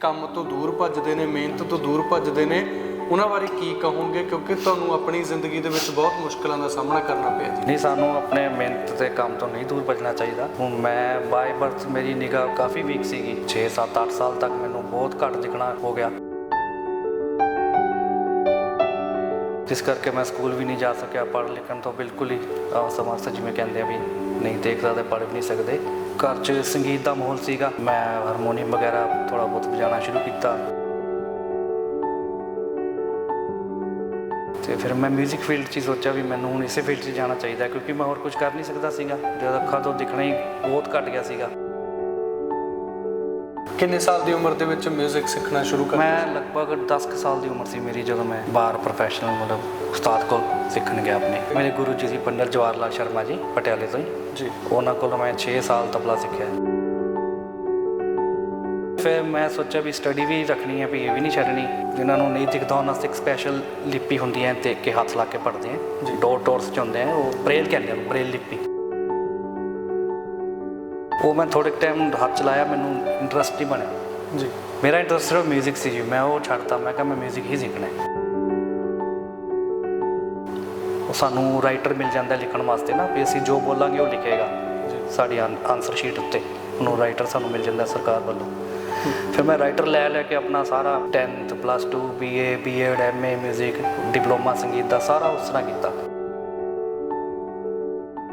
ਕੰਮ ਤੋਂ ਦੂਰ ਭੱਜਦੇ ਨੇ, ਮਿਹਨਤ ਤੋਂ ਦੂਰ ਭੱਜਦੇ ਨੇ, ਉਹਨਾਂ ਬਾਰੇ ਕੀ ਕਹੋਗੇ? ਕਿਉਂਕਿ ਤੁਹਾਨੂੰ ਆਪਣੀ ਜ਼ਿੰਦਗੀ ਦੇ ਵਿੱਚ ਬਹੁਤ ਮੁਸ਼ਕਲਾਂ ਦਾ ਸਾਹਮਣਾ ਕਰਨਾ ਪਿਆ ਜੀ। ਨਹੀਂ, ਸਾਨੂੰ ਆਪਣੇ ਮਿਹਨਤ ਤੇ ਕੰਮ ਤੋਂ ਨਹੀਂ ਦੂਰ ਭੱਜਣਾ ਚਾਹੀਦਾ। ਹੁਣ ਮੈਂ ਬਾਈ ਬਰਥ ਮੇਰੀ ਨਿਗਾਹ ਕਾਫੀ ਵੀਕ ਸੀਗੀ। 6 7 8 ਸਾਲ ਤੱਕ ਮੈਨੂੰ ਬਹੁਤ ਘੱਟ ਦਿਖਣਾ ਹੋ ਗਿਆ। ਜਿਸ ਕਰਕੇ ਮੈਂ ਸਕੂਲ ਵੀ ਨਹੀਂ ਜਾ ਸਕਿਆ। ਪੜ੍ਹ ਲਿਖਣ ਤੋਂ ਬਿਲਕੁਲ ਹੀ ਅਸਮਰਥ ਜਿਵੇਂ ਕਹਿੰਦੇ ਆ ਵੀ ਨਹੀਂ ਦੇਖ ਸਕਦੇ ਪੜ੍ਹ ਵੀ ਨਹੀਂ ਸਕਦੇ। ਘਰ 'ਚ ਸੰਗੀਤ ਦਾ ਮਾਹੌਲ ਸੀਗਾ ਮੈਂ ਹਾਰਮੋਨੀਅਮ ਵਗੈਰਾ ਥੋੜਾ ਬਹੁਤ ਵਜਾਉਣਾ ਸ਼ੁਰੂ ਕੀਤਾ ਤੇ ਫਿਰ ਮੈਂ 뮤직 ਫੀਲਡ 'ਚ ਹੀ ਸੋਚਿਆ ਵੀ ਮੈਨੂੰ ਹੁਣ ਇਸੇ ਫੀਲਡ 'ਚ ਜਾਣਾ ਚਾਹੀਦਾ ਕਿਉਂਕਿ ਮੈਂ ਹੋਰ ਕੁਝ ਕਰ ਨਹੀਂ ਸਕਦਾ ਸੀਗਾ ਜਦ ਅੱਖਾਂ ਤੋਂ ਦਿਖਣਾ ਹੀ ਬਹੁਤ ਘਟ ਗਿਆ ਸੀਗਾ ਕਿੰਨੇ ਸਾਲ ਦੀ ਉਮਰ ਦੇ ਵਿੱਚ 뮤직 ਸਿੱਖਣਾ ਸ਼ੁਰੂ ਕਰ ਮੈਂ ਲਗਭਗ 10 ਕੁ ਸਾਲ ਦੀ ਉਮਰ ਸੀ ਮੇਰੀ ਜਦੋਂ ਮੈਂ ਬਾਹਰ ਪ੍ਰੋਫੈਸ਼ਨਲ ਮਤਲਬ ਉਸਤਾਦ ਕੋਲ ਸਿੱਖਣ ਗਿਆ ਆਪਣੇ ਮੇਰੇ ਗੁਰੂ ਜੀ ਸੀ ਪੰਡਤ ਜਵਾਹਰ ਲਾਲ ਸ਼ਰਮਾ ਜੀ ਪਟਿਆਲੇ ਤੋਂ ਹੀ ਜੀ ਉਹਨਾਂ ਕੋਲ ਮੈਂ 6 ਸਾਲ ਤਬਲਾ ਸਿੱਖਿਆ ਫਿਰ ਮੈਂ ਸੋਚਿਆ ਵੀ ਸਟੱਡੀ ਵੀ ਰੱਖਣੀ ਹੈ ਵੀ ਇਹ ਵੀ ਨਹੀਂ ਛੱਡਣੀ ਜਿਨ੍ਹਾਂ ਨੂੰ ਨਹੀਂ ਦਿਖਦਾ ਉਹਨਾਂ ਵਾਸਤੇ ਇੱਕ ਸਪੈਸ਼ਲ ਲਿਪੀ ਹੁੰਦੀ ਹੈ ਦੇਖ ਕੇ ਹੱਥ ਲਾ ਕੇ ਪੜ੍ਹਦੇ ਆ ਡੋਰ ਟੋਰਸ ਚ ਹੁੰਦੇ ਆ ਉਹ ਬ੍ਰੇਲ ਕਹਿੰਦੇ ਆ ਬ੍ਰੇਲ ਲਿਪੀ ਉਹ ਮੈਂ ਥੋੜੇ ਟਾਈਮ ਹੱਥ ਚਲਾਇਆ ਮੈਨੂੰ ਇੰਟਰਸਟ ਹੀ ਬਣਿਆ ਜੀ ਮੇਰਾ ਇੰਟਰਸਟ ਸਿਰਫ 뮤직 ਸੀ ਜੀ ਮੈਂ ਉਹ ਛੱਡਤਾ ਮੈਂ ਕਿਹਾ ਮੈਂ 뮤직 ਹੀ ਸਿੱਖਣਾ ਹੈ ਸਾਨੂੰ ਰਾਈਟਰ ਮਿਲ ਜਾਂਦਾ ਹੈ ਲਿਖਣ ਵਾਸਤੇ ਨਾ ਵੀ ਅਸੀਂ ਜੋ ਬੋਲਾਂਗੇ ਉਹ ਲਿਖੇਗਾ ਸਾਡੀ ਆਨਸਰ ਸ਼ੀਟ ਉੱਤੇ ਉਹਨੂੰ ਰਾਈਟਰ ਸਾਨੂੰ ਮਿਲ ਜਾਂਦਾ ਹੈ ਸਰਕਾਰ ਵੱਲੋਂ ਫਿਰ ਮੈਂ ਰਾਈਟਰ ਲੈ ਲੈ ਕੇ ਆਪਣਾ ਸਾਰਾ 10th plus 2 BA BEd MA 뮤직 diploma ਸੰਗੀਤ ਦਾ ਸਾਰਾ ਉਸ ਤਰ੍ਹਾਂ ਕੀਤਾ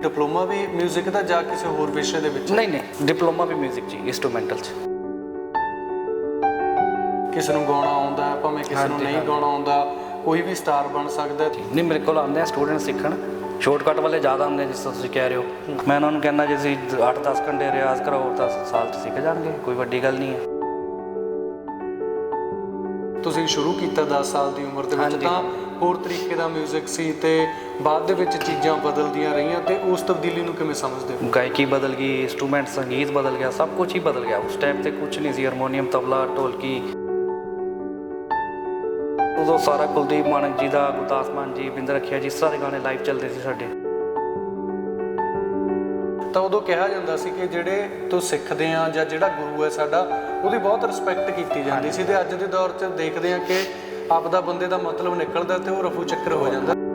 ਡਿਪਲੋਮਾ ਵੀ 뮤직 ਦਾ ਜਾਂ ਕਿਸੇ ਹੋਰ ਵਿਸ਼ੇ ਦੇ ਵਿੱਚ ਨਹੀਂ ਨਹੀਂ ਡਿਪਲੋਮਾ ਵੀ 뮤직 ਜੀ ਇਨਸਟਰੂਮੈਂਟਲ ਚ ਕਿਸੇ ਨੂੰ ਗਾਉਣਾ ਆਉਂਦਾ ਹੈ ਭਾਵੇਂ ਕਿਸੇ ਨੂੰ ਹਾਂਜੀ, ਨਹੀਂ ਹਾਂਜੀ। ਗਾਉਣਾ ਆਉਂਦਾ ਕੋਈ ਵੀ ਸਟਾਰ ਬਣ ਸਕਦਾ ਹੈ। ਨਹੀਂ ਮੇਰੇ ਕੋਲ ਆਉਂਦੇ ਆ ਸਟੂਡੈਂਟ ਸਿੱਖਣ। ਸ਼ਾਰਟਕਟ ਵਾਲੇ ਜ਼ਿਆਦਾ ਹੁੰਦੇ ਜਿਸ ਤਰ੍ਹਾਂ ਤੁਸੀਂ ਕਹਿ ਰਹੇ ਹੋ। ਮੈਂ ਉਹਨਾਂ ਨੂੰ ਕਹਿੰਦਾ ਜੇ ਤੁਸੀਂ 8-10 ਘੰਟੇ ਰਿਆਜ਼ ਕਰਾਓ ਤਾਂ ਸਾਲ ਚ ਸਿੱਖ ਜਾਣਗੇ ਕੋਈ ਵੱਡੀ ਗੱਲ ਨਹੀਂ ਹੈ। ਤੁਸੀਂ ਸ਼ੁਰੂ ਕੀਤਾ 10 ਸਾਲ ਦੀ ਉਮਰ ਦੇ ਵਿੱਚ। ਤਾਂ ਹੋਰ ਤਰੀਕੇ ਦਾ 뮤직 ਸੀ ਤੇ ਬਾਅਦ ਦੇ ਵਿੱਚ ਚੀਜ਼ਾਂ ਬਦਲਦੀਆਂ ਰਹੀਆਂ ਤੇ ਉਸ ਤਬਦੀਲੀ ਨੂੰ ਕਿਵੇਂ ਸਮਝਦੇ ਹੋ? ਗਾਇਕੀ ਬਦਲ ਗਈ ਇਨਸਟਰੂਮੈਂਟ ਸੰਗੀਤ ਬਦਲ ਗਿਆ ਸਭ ਕੁਝ ਹੀ ਬਦਲ ਗਿਆ। ਉਸ ਟਾਈਮ ਤੇ ਕੁਝ ਨਹੀਂ ਸੀ ਹਾਰਮੋਨੀਅਮ ਤਬਲਾ ਢੋਲਕੀ। ਉਦੋਂ ਸਾਰਾ ਕੁਲਦੀਪ ਮਾਨਕ ਜੀ ਦਾ ਗੁਰਦਾਸ ਮਾਨ ਜੀ ਬਿੰਦਰ ਰਖਿਆ ਜੀ ਦੇ ਗਾਣੇ ਲਾਈਵ ਚੱਲਦੇ ਸੀ ਸਾਡੇ। ਤਾਂ ਉਦੋਂ ਕਿਹਾ ਜਾਂਦਾ ਸੀ ਕਿ ਜਿਹੜੇ ਤੋਂ ਸਿੱਖਦੇ ਆ ਜਾਂ ਜਿਹੜਾ ਗੁਰੂ ਹੈ ਸਾਡਾ ਉਹਦੀ ਬਹੁਤ ਰਿਸਪੈਕਟ ਕੀਤੀ ਜਾਂਦੀ ਸੀ ਤੇ ਅੱਜ ਦੇ ਦੌਰ 'ਚ ਦੇਖਦੇ ਆ ਕਿ ਆਪਦਾ ਬੰਦੇ ਦਾ ਮਤਲਬ ਨਿਕਲਦਾ ਤੇ ਉਹ ਰਫੂ ਚੱਕਰ ਹੋ ਜਾਂਦਾ।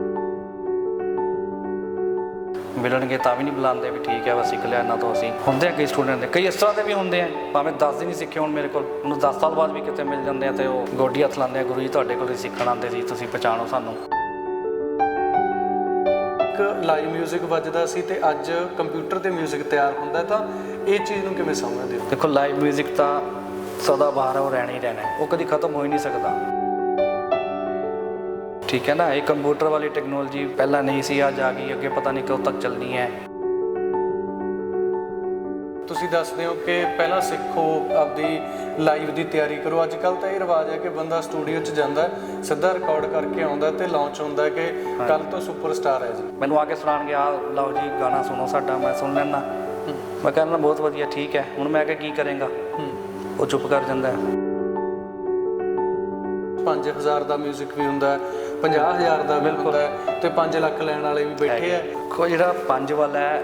ਮਿਲਣਗੇ ਤਾਂ ਵੀ ਨਹੀਂ ਬੁਲਾਉਂਦੇ ਵੀ ਠੀਕ ਹੈ ਬਸ ਸਿੱਖ ਲਿਆ ਇਹਨਾਂ ਤੋਂ ਅਸੀਂ ਹੁੰਦੇ ਆ ਕਈ ਸਟੂਡੈਂਟ ਦੇ ਕਈ ਇਸ ਤਰ੍ਹਾਂ ਦੇ ਵੀ ਹੁੰਦੇ ਆ ਭਾਵੇਂ 10 ਦਿਨ ਹੀ ਸਿੱਖੇ ਹੁਣ ਮੇਰੇ ਕੋਲ ਉਹਨੂੰ 10 ਸਾਲ ਬਾਅਦ ਵੀ ਕਿਤੇ ਮਿਲ ਜਾਂਦੇ ਆ ਤੇ ਉਹ ਗੋਡੀ ਹੱਥ ਲਾਉਂਦੇ ਆ ਗੁਰੂ ਜੀ ਤੁਹਾਡੇ ਕੋਲ ਹੀ ਸਿੱਖਣ ਆਉਂਦੇ ਸੀ ਤੁਸੀਂ ਪਛਾਣੋ ਸਾਨੂੰ ਇੱਕ ਲਾਈਵ 뮤직 ਵੱਜਦਾ ਸੀ ਤੇ ਅੱਜ ਕੰਪਿਊਟਰ ਤੇ 뮤직 ਤਿਆਰ ਹੁੰਦਾ ਤਾਂ ਇਹ ਚੀਜ਼ ਨੂੰ ਕਿਵੇਂ ਸਮਝਦੇ ਹੋ ਦੇਖੋ ਲਾਈਵ 뮤직 ਤਾਂ ਸਦਾ ਬਾਹਰ ਆ ਉਹ ਰਹਿਣਾ ਹੀ ਰਹਿਣਾ ਹੈ ਉਹ ਕਦੀ ਖਤਮ ਹੋ ਹੀ ਨਹੀਂ ਸਕਦਾ ਠੀਕ ਹੈ ਨਾ ਇਹ ਕੰਪਿਊਟਰ ਵਾਲੀ ਟੈਕਨੋਲੋਜੀ ਪਹਿਲਾਂ ਨਹੀਂ ਸੀ ਅੱਜ ਆ ਗਈ ਅੱਗੇ ਪਤਾ ਨਹੀਂ ਕਦੋਂ ਤੱਕ ਚੱਲਣੀ ਹੈ। ਤੁਸੀਂ ਦੱਸਦੇ ਹੋ ਕਿ ਪਹਿਲਾਂ ਸਿੱਖੋ ਆਪਦੀ ਲਾਈਵ ਦੀ ਤਿਆਰੀ ਕਰੋ। ਅੱਜ ਕੱਲ ਤਾਂ ਇਹ ਰਿਵਾਜ ਹੈ ਕਿ ਬੰਦਾ ਸਟੂਡੀਓ 'ਚ ਜਾਂਦਾ ਸਿੱਧਾ ਰਿਕਾਰਡ ਕਰਕੇ ਆਉਂਦਾ ਤੇ ਲਾਂਚ ਹੁੰਦਾ ਕਿ ਕੱਲ ਤੋਂ ਸੁਪਰਸਟਾਰ ਹੈ ਜੀ। ਮੈਨੂੰ ਆ ਕੇ ਸੁਣਾਉਣਗੇ ਆ ਲਓ ਜੀ ਗਾਣਾ ਸੁਣੋ ਸਾਡਾ ਮੈਂ ਸੁਣ ਲੈਣਾ ਮੈਂ ਕਹਿੰਦਾ ਬਹੁਤ ਵਧੀਆ ਠੀਕ ਹੈ। ਹੁਣ ਮੈਂ ਕਿਹਾ ਕੀ ਕਰੇਗਾ? ਉਹ ਚੁੱਪ ਕਰ ਜਾਂਦਾ ਹੈ। 5000 ਦਾ 뮤직 ਵੀ ਹੁੰਦਾ ਹੈ 50000 ਦਾ ਵੀ ਹੁੰਦਾ ਹੈ ਤੇ 5 ਲੱਖ ਲੈਣ ਵਾਲੇ ਵੀ ਬੈਠੇ ਆ ਕੋ ਜਿਹੜਾ ਪੰਜ ਵਾਲਾ ਹੈ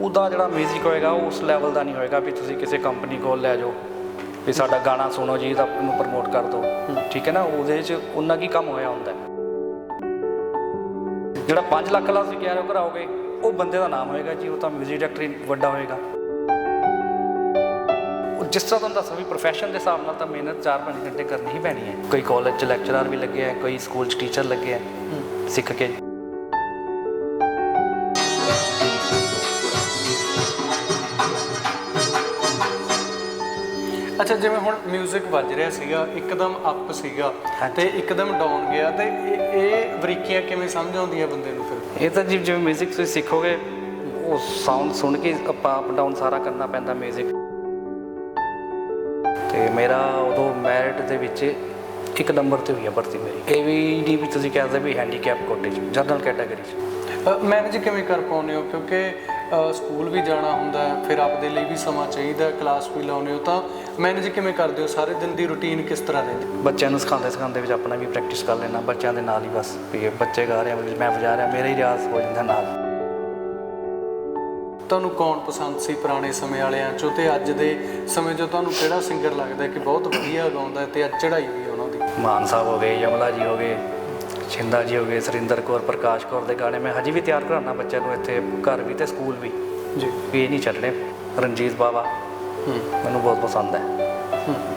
ਉਹਦਾ ਜਿਹੜਾ 뮤직 ਹੋਏਗਾ ਉਹ ਉਸ ਲੈਵਲ ਦਾ ਨਹੀਂ ਹੋਏਗਾ ਵੀ ਤੁਸੀਂ ਕਿਸੇ ਕੰਪਨੀ ਕੋਲ ਲੈ ਜਾਓ ਵੀ ਸਾਡਾ ਗਾਣਾ ਸੁਣੋ ਜੀ ਤਾਂ ਇਹਨੂੰ ਪ੍ਰਮੋਟ ਕਰ ਦਿਓ ਠੀਕ ਹੈ ਨਾ ਉਹਦੇ 'ਚ ਉਹਨਾਂ ਕੀ ਕੰਮ ਹੋਇਆ ਹੁੰਦਾ ਹੈ। ਜਿਹੜਾ 5 ਲੱਖ ਵਾਲਾ ਤੁਸੀਂ ਕਹਿ ਰਹੇ ਹੋ ਕਰਾਓਗੇ ਉਹ ਬੰਦੇ ਦਾ ਨਾਮ ਹੋਏਗਾ ਜੀ ਉਹ ਤਾਂ 뮤직 ਡਾਇਰੈਕਟਰ ਹੀ ਵੱਡਾ ਹੋਏਗਾ ਉਹ ਜਿਸ ਤਰ੍ਹਾਂ ਤੁਹਾਨੂੰ ਦੱਸਾਂ ਵੀ ਪ੍ਰੋਫੈਸ਼ਨ ਦੇ ਹਿਸਾਬ ਨਾਲ ਤਾਂ ਮਿਹਨਤ 4-5 ਘੰਟੇ ਕਰਨੀ ਹੀ ਪੈਣੀ ਹੈ ਕੋਈ ਕਾਲਜ 'ਚ ਲੈਕਚਰਰ ਵੀ ਲੱਗੇ ਆ ਕੋਈ ਸਕੂਲ 'ਚ ਟੀਚਰ ਲੱਗੇ ਆ ਸਿੱਖ ਕੇ ਅੱਛਾ ਜਿਵੇਂ ਹੁਣ 뮤직 ਵੱਜ ਰਿਹਾ ਸੀਗਾ ਇੱਕਦਮ ਅਪ ਸੀਗਾ ਹਾਂਜੀ। ਤੇ ਇੱਕਦਮ ਡਾਊਨ ਗਿਆ ਤੇ ਇਹ ਇਹ ਬਰੀਕੀਆਂ ਕਿਵੇਂ ਸਮਝ ਆਉਂਦੀਆਂ ਬੰਦੇ ਨੂੰ ਫਿਰ ਇਹ ਤਾਂ ਜੀ ਜਿਵੇਂ 뮤직 ਤੁਸੀਂ ਸਿੱਖੋਗੇ ਉਹ ਸਾਊਂਡ ਸੁਣ ਕੇ ਆਪਾਂ ਅਪ ਡਾਊਨ ਸਾਰਾ ਕਰਨਾ ਪੈਂਦਾ 뮤직 ਤੇ ਮੇਰਾ ਉਦੋਂ ਮੈਰਿਟ ਦੇ ਵਿੱਚ ਇੱਕ ਨੰਬਰ ਤੇ ਹੋਈ ਆ ਭਰਤੀ ਮੇਰੀ। ਏਵੀਡੀ ਵੀ ਤੁਸੀਂ ਕਹਿ ਸਕਦੇ ਵੀ ਹੈਂਡੀਕੈਪ ਕੋਟੇ 'ਚ ਜਨਰਲ ਕੈਟਾਗਰੀ 'ਚ। ਮੈਨੇਜ ਕਿਵੇਂ ਕਰ ਪਾਉਂਦੇ ਹੋ? ਕਿਉਂਕਿ ਸਕੂਲ ਵੀ ਜਾਣਾ ਹੁੰਦਾ ਫਿਰ ਆਪਦੇ ਲਈ ਵੀ ਸਮਾਂ ਚਾਹੀਦਾ ਕਲਾਸ ਵੀ ਲਾਉਂਦੇ ਹੋ ਤਾਂ ਮੈਨੇਜ ਕਿਵੇਂ ਕਰਦੇ ਹੋ? ਸਾਰੇ ਦਿਨ ਦੀ ਰੁਟੀਨ ਕਿਸ ਤਰ੍ਹਾਂ ਰਹਿੰਦੀ ਬੱਚਿਆਂ ਨੂੰ ਸਿਖਾਉਂਦੇ ਸਿਖਾਉਂਦੇ ਵਿੱਚ ਆਪਣਾ ਵੀ ਪ੍ਰੈਕਟਿਸ ਕਰ ਲੈਣਾ ਬੱਚਿਆਂ ਦੇ ਨਾਲ ਹੀ ਬਸ ਵੀ ਬੱਚੇ ਗਾ ਰਹੇ ਆ ਮੈਂ ਵਜਾ ਰਿਹਾ ਮੇਰਾ ਹੀ ਰਿਆਜ਼ ਹੋ ਜਾਂਦਾ ਨਾਲ। ਤੁਹਾਨੂੰ ਕੌਣ ਪਸੰਦ ਸੀ ਪੁਰਾਣੇ ਸਮੇਂ ਵਾਲਿਆਂ ਚੋਂ ਤੇ ਅੱਜ ਦੇ ਸਮੇਂ 'ਚੋਂ ਤੁਹਾਨੂੰ ਕਿਹੜਾ ਸਿੰਗਰ ਲੱਗਦਾ ਹੈ ਕਿ ਬਹੁਤ ਵਧੀਆ ਗਾਉਂਦਾ ਹੈ ਤੇ ਅੱਜ ਚੜ੍ਹਾਈ ਹੋਈ ਉਹਨਾਂ ਦੀ? ਮਾਨ ਸਾਹਿਬ ਹੋ ਗਏ ਯਮਲਾ ਜੀ ਹੋ ਗਏ ਛਿੰਦਾ ਜੀ ਹੋ ਗਏ ਸੁਰਿੰਦਰ ਕੌਰ ਪ੍ਰਕਾਸ਼ ਕੌਰ ਦੇ ਗਾਣੇ ਮੈਂ ਹਜੇ ਵੀ ਤਿਆਰ ਕਰਾਉਣਾ ਬੱਚਿਆਂ ਨੂੰ ਇੱਥੇ ਘਰ ਵੀ ਤੇ ਸਕੂਲ ਵੀ। ਜੀ। ਵੀ ਇਹ ਨਹੀਂ ਛੱਡਣੇ। ਰਣਜੀਤ ਬਾਵਾ ਮੈਨੂੰ ਬਹੁਤ ਪਸੰਦ ਹੈ।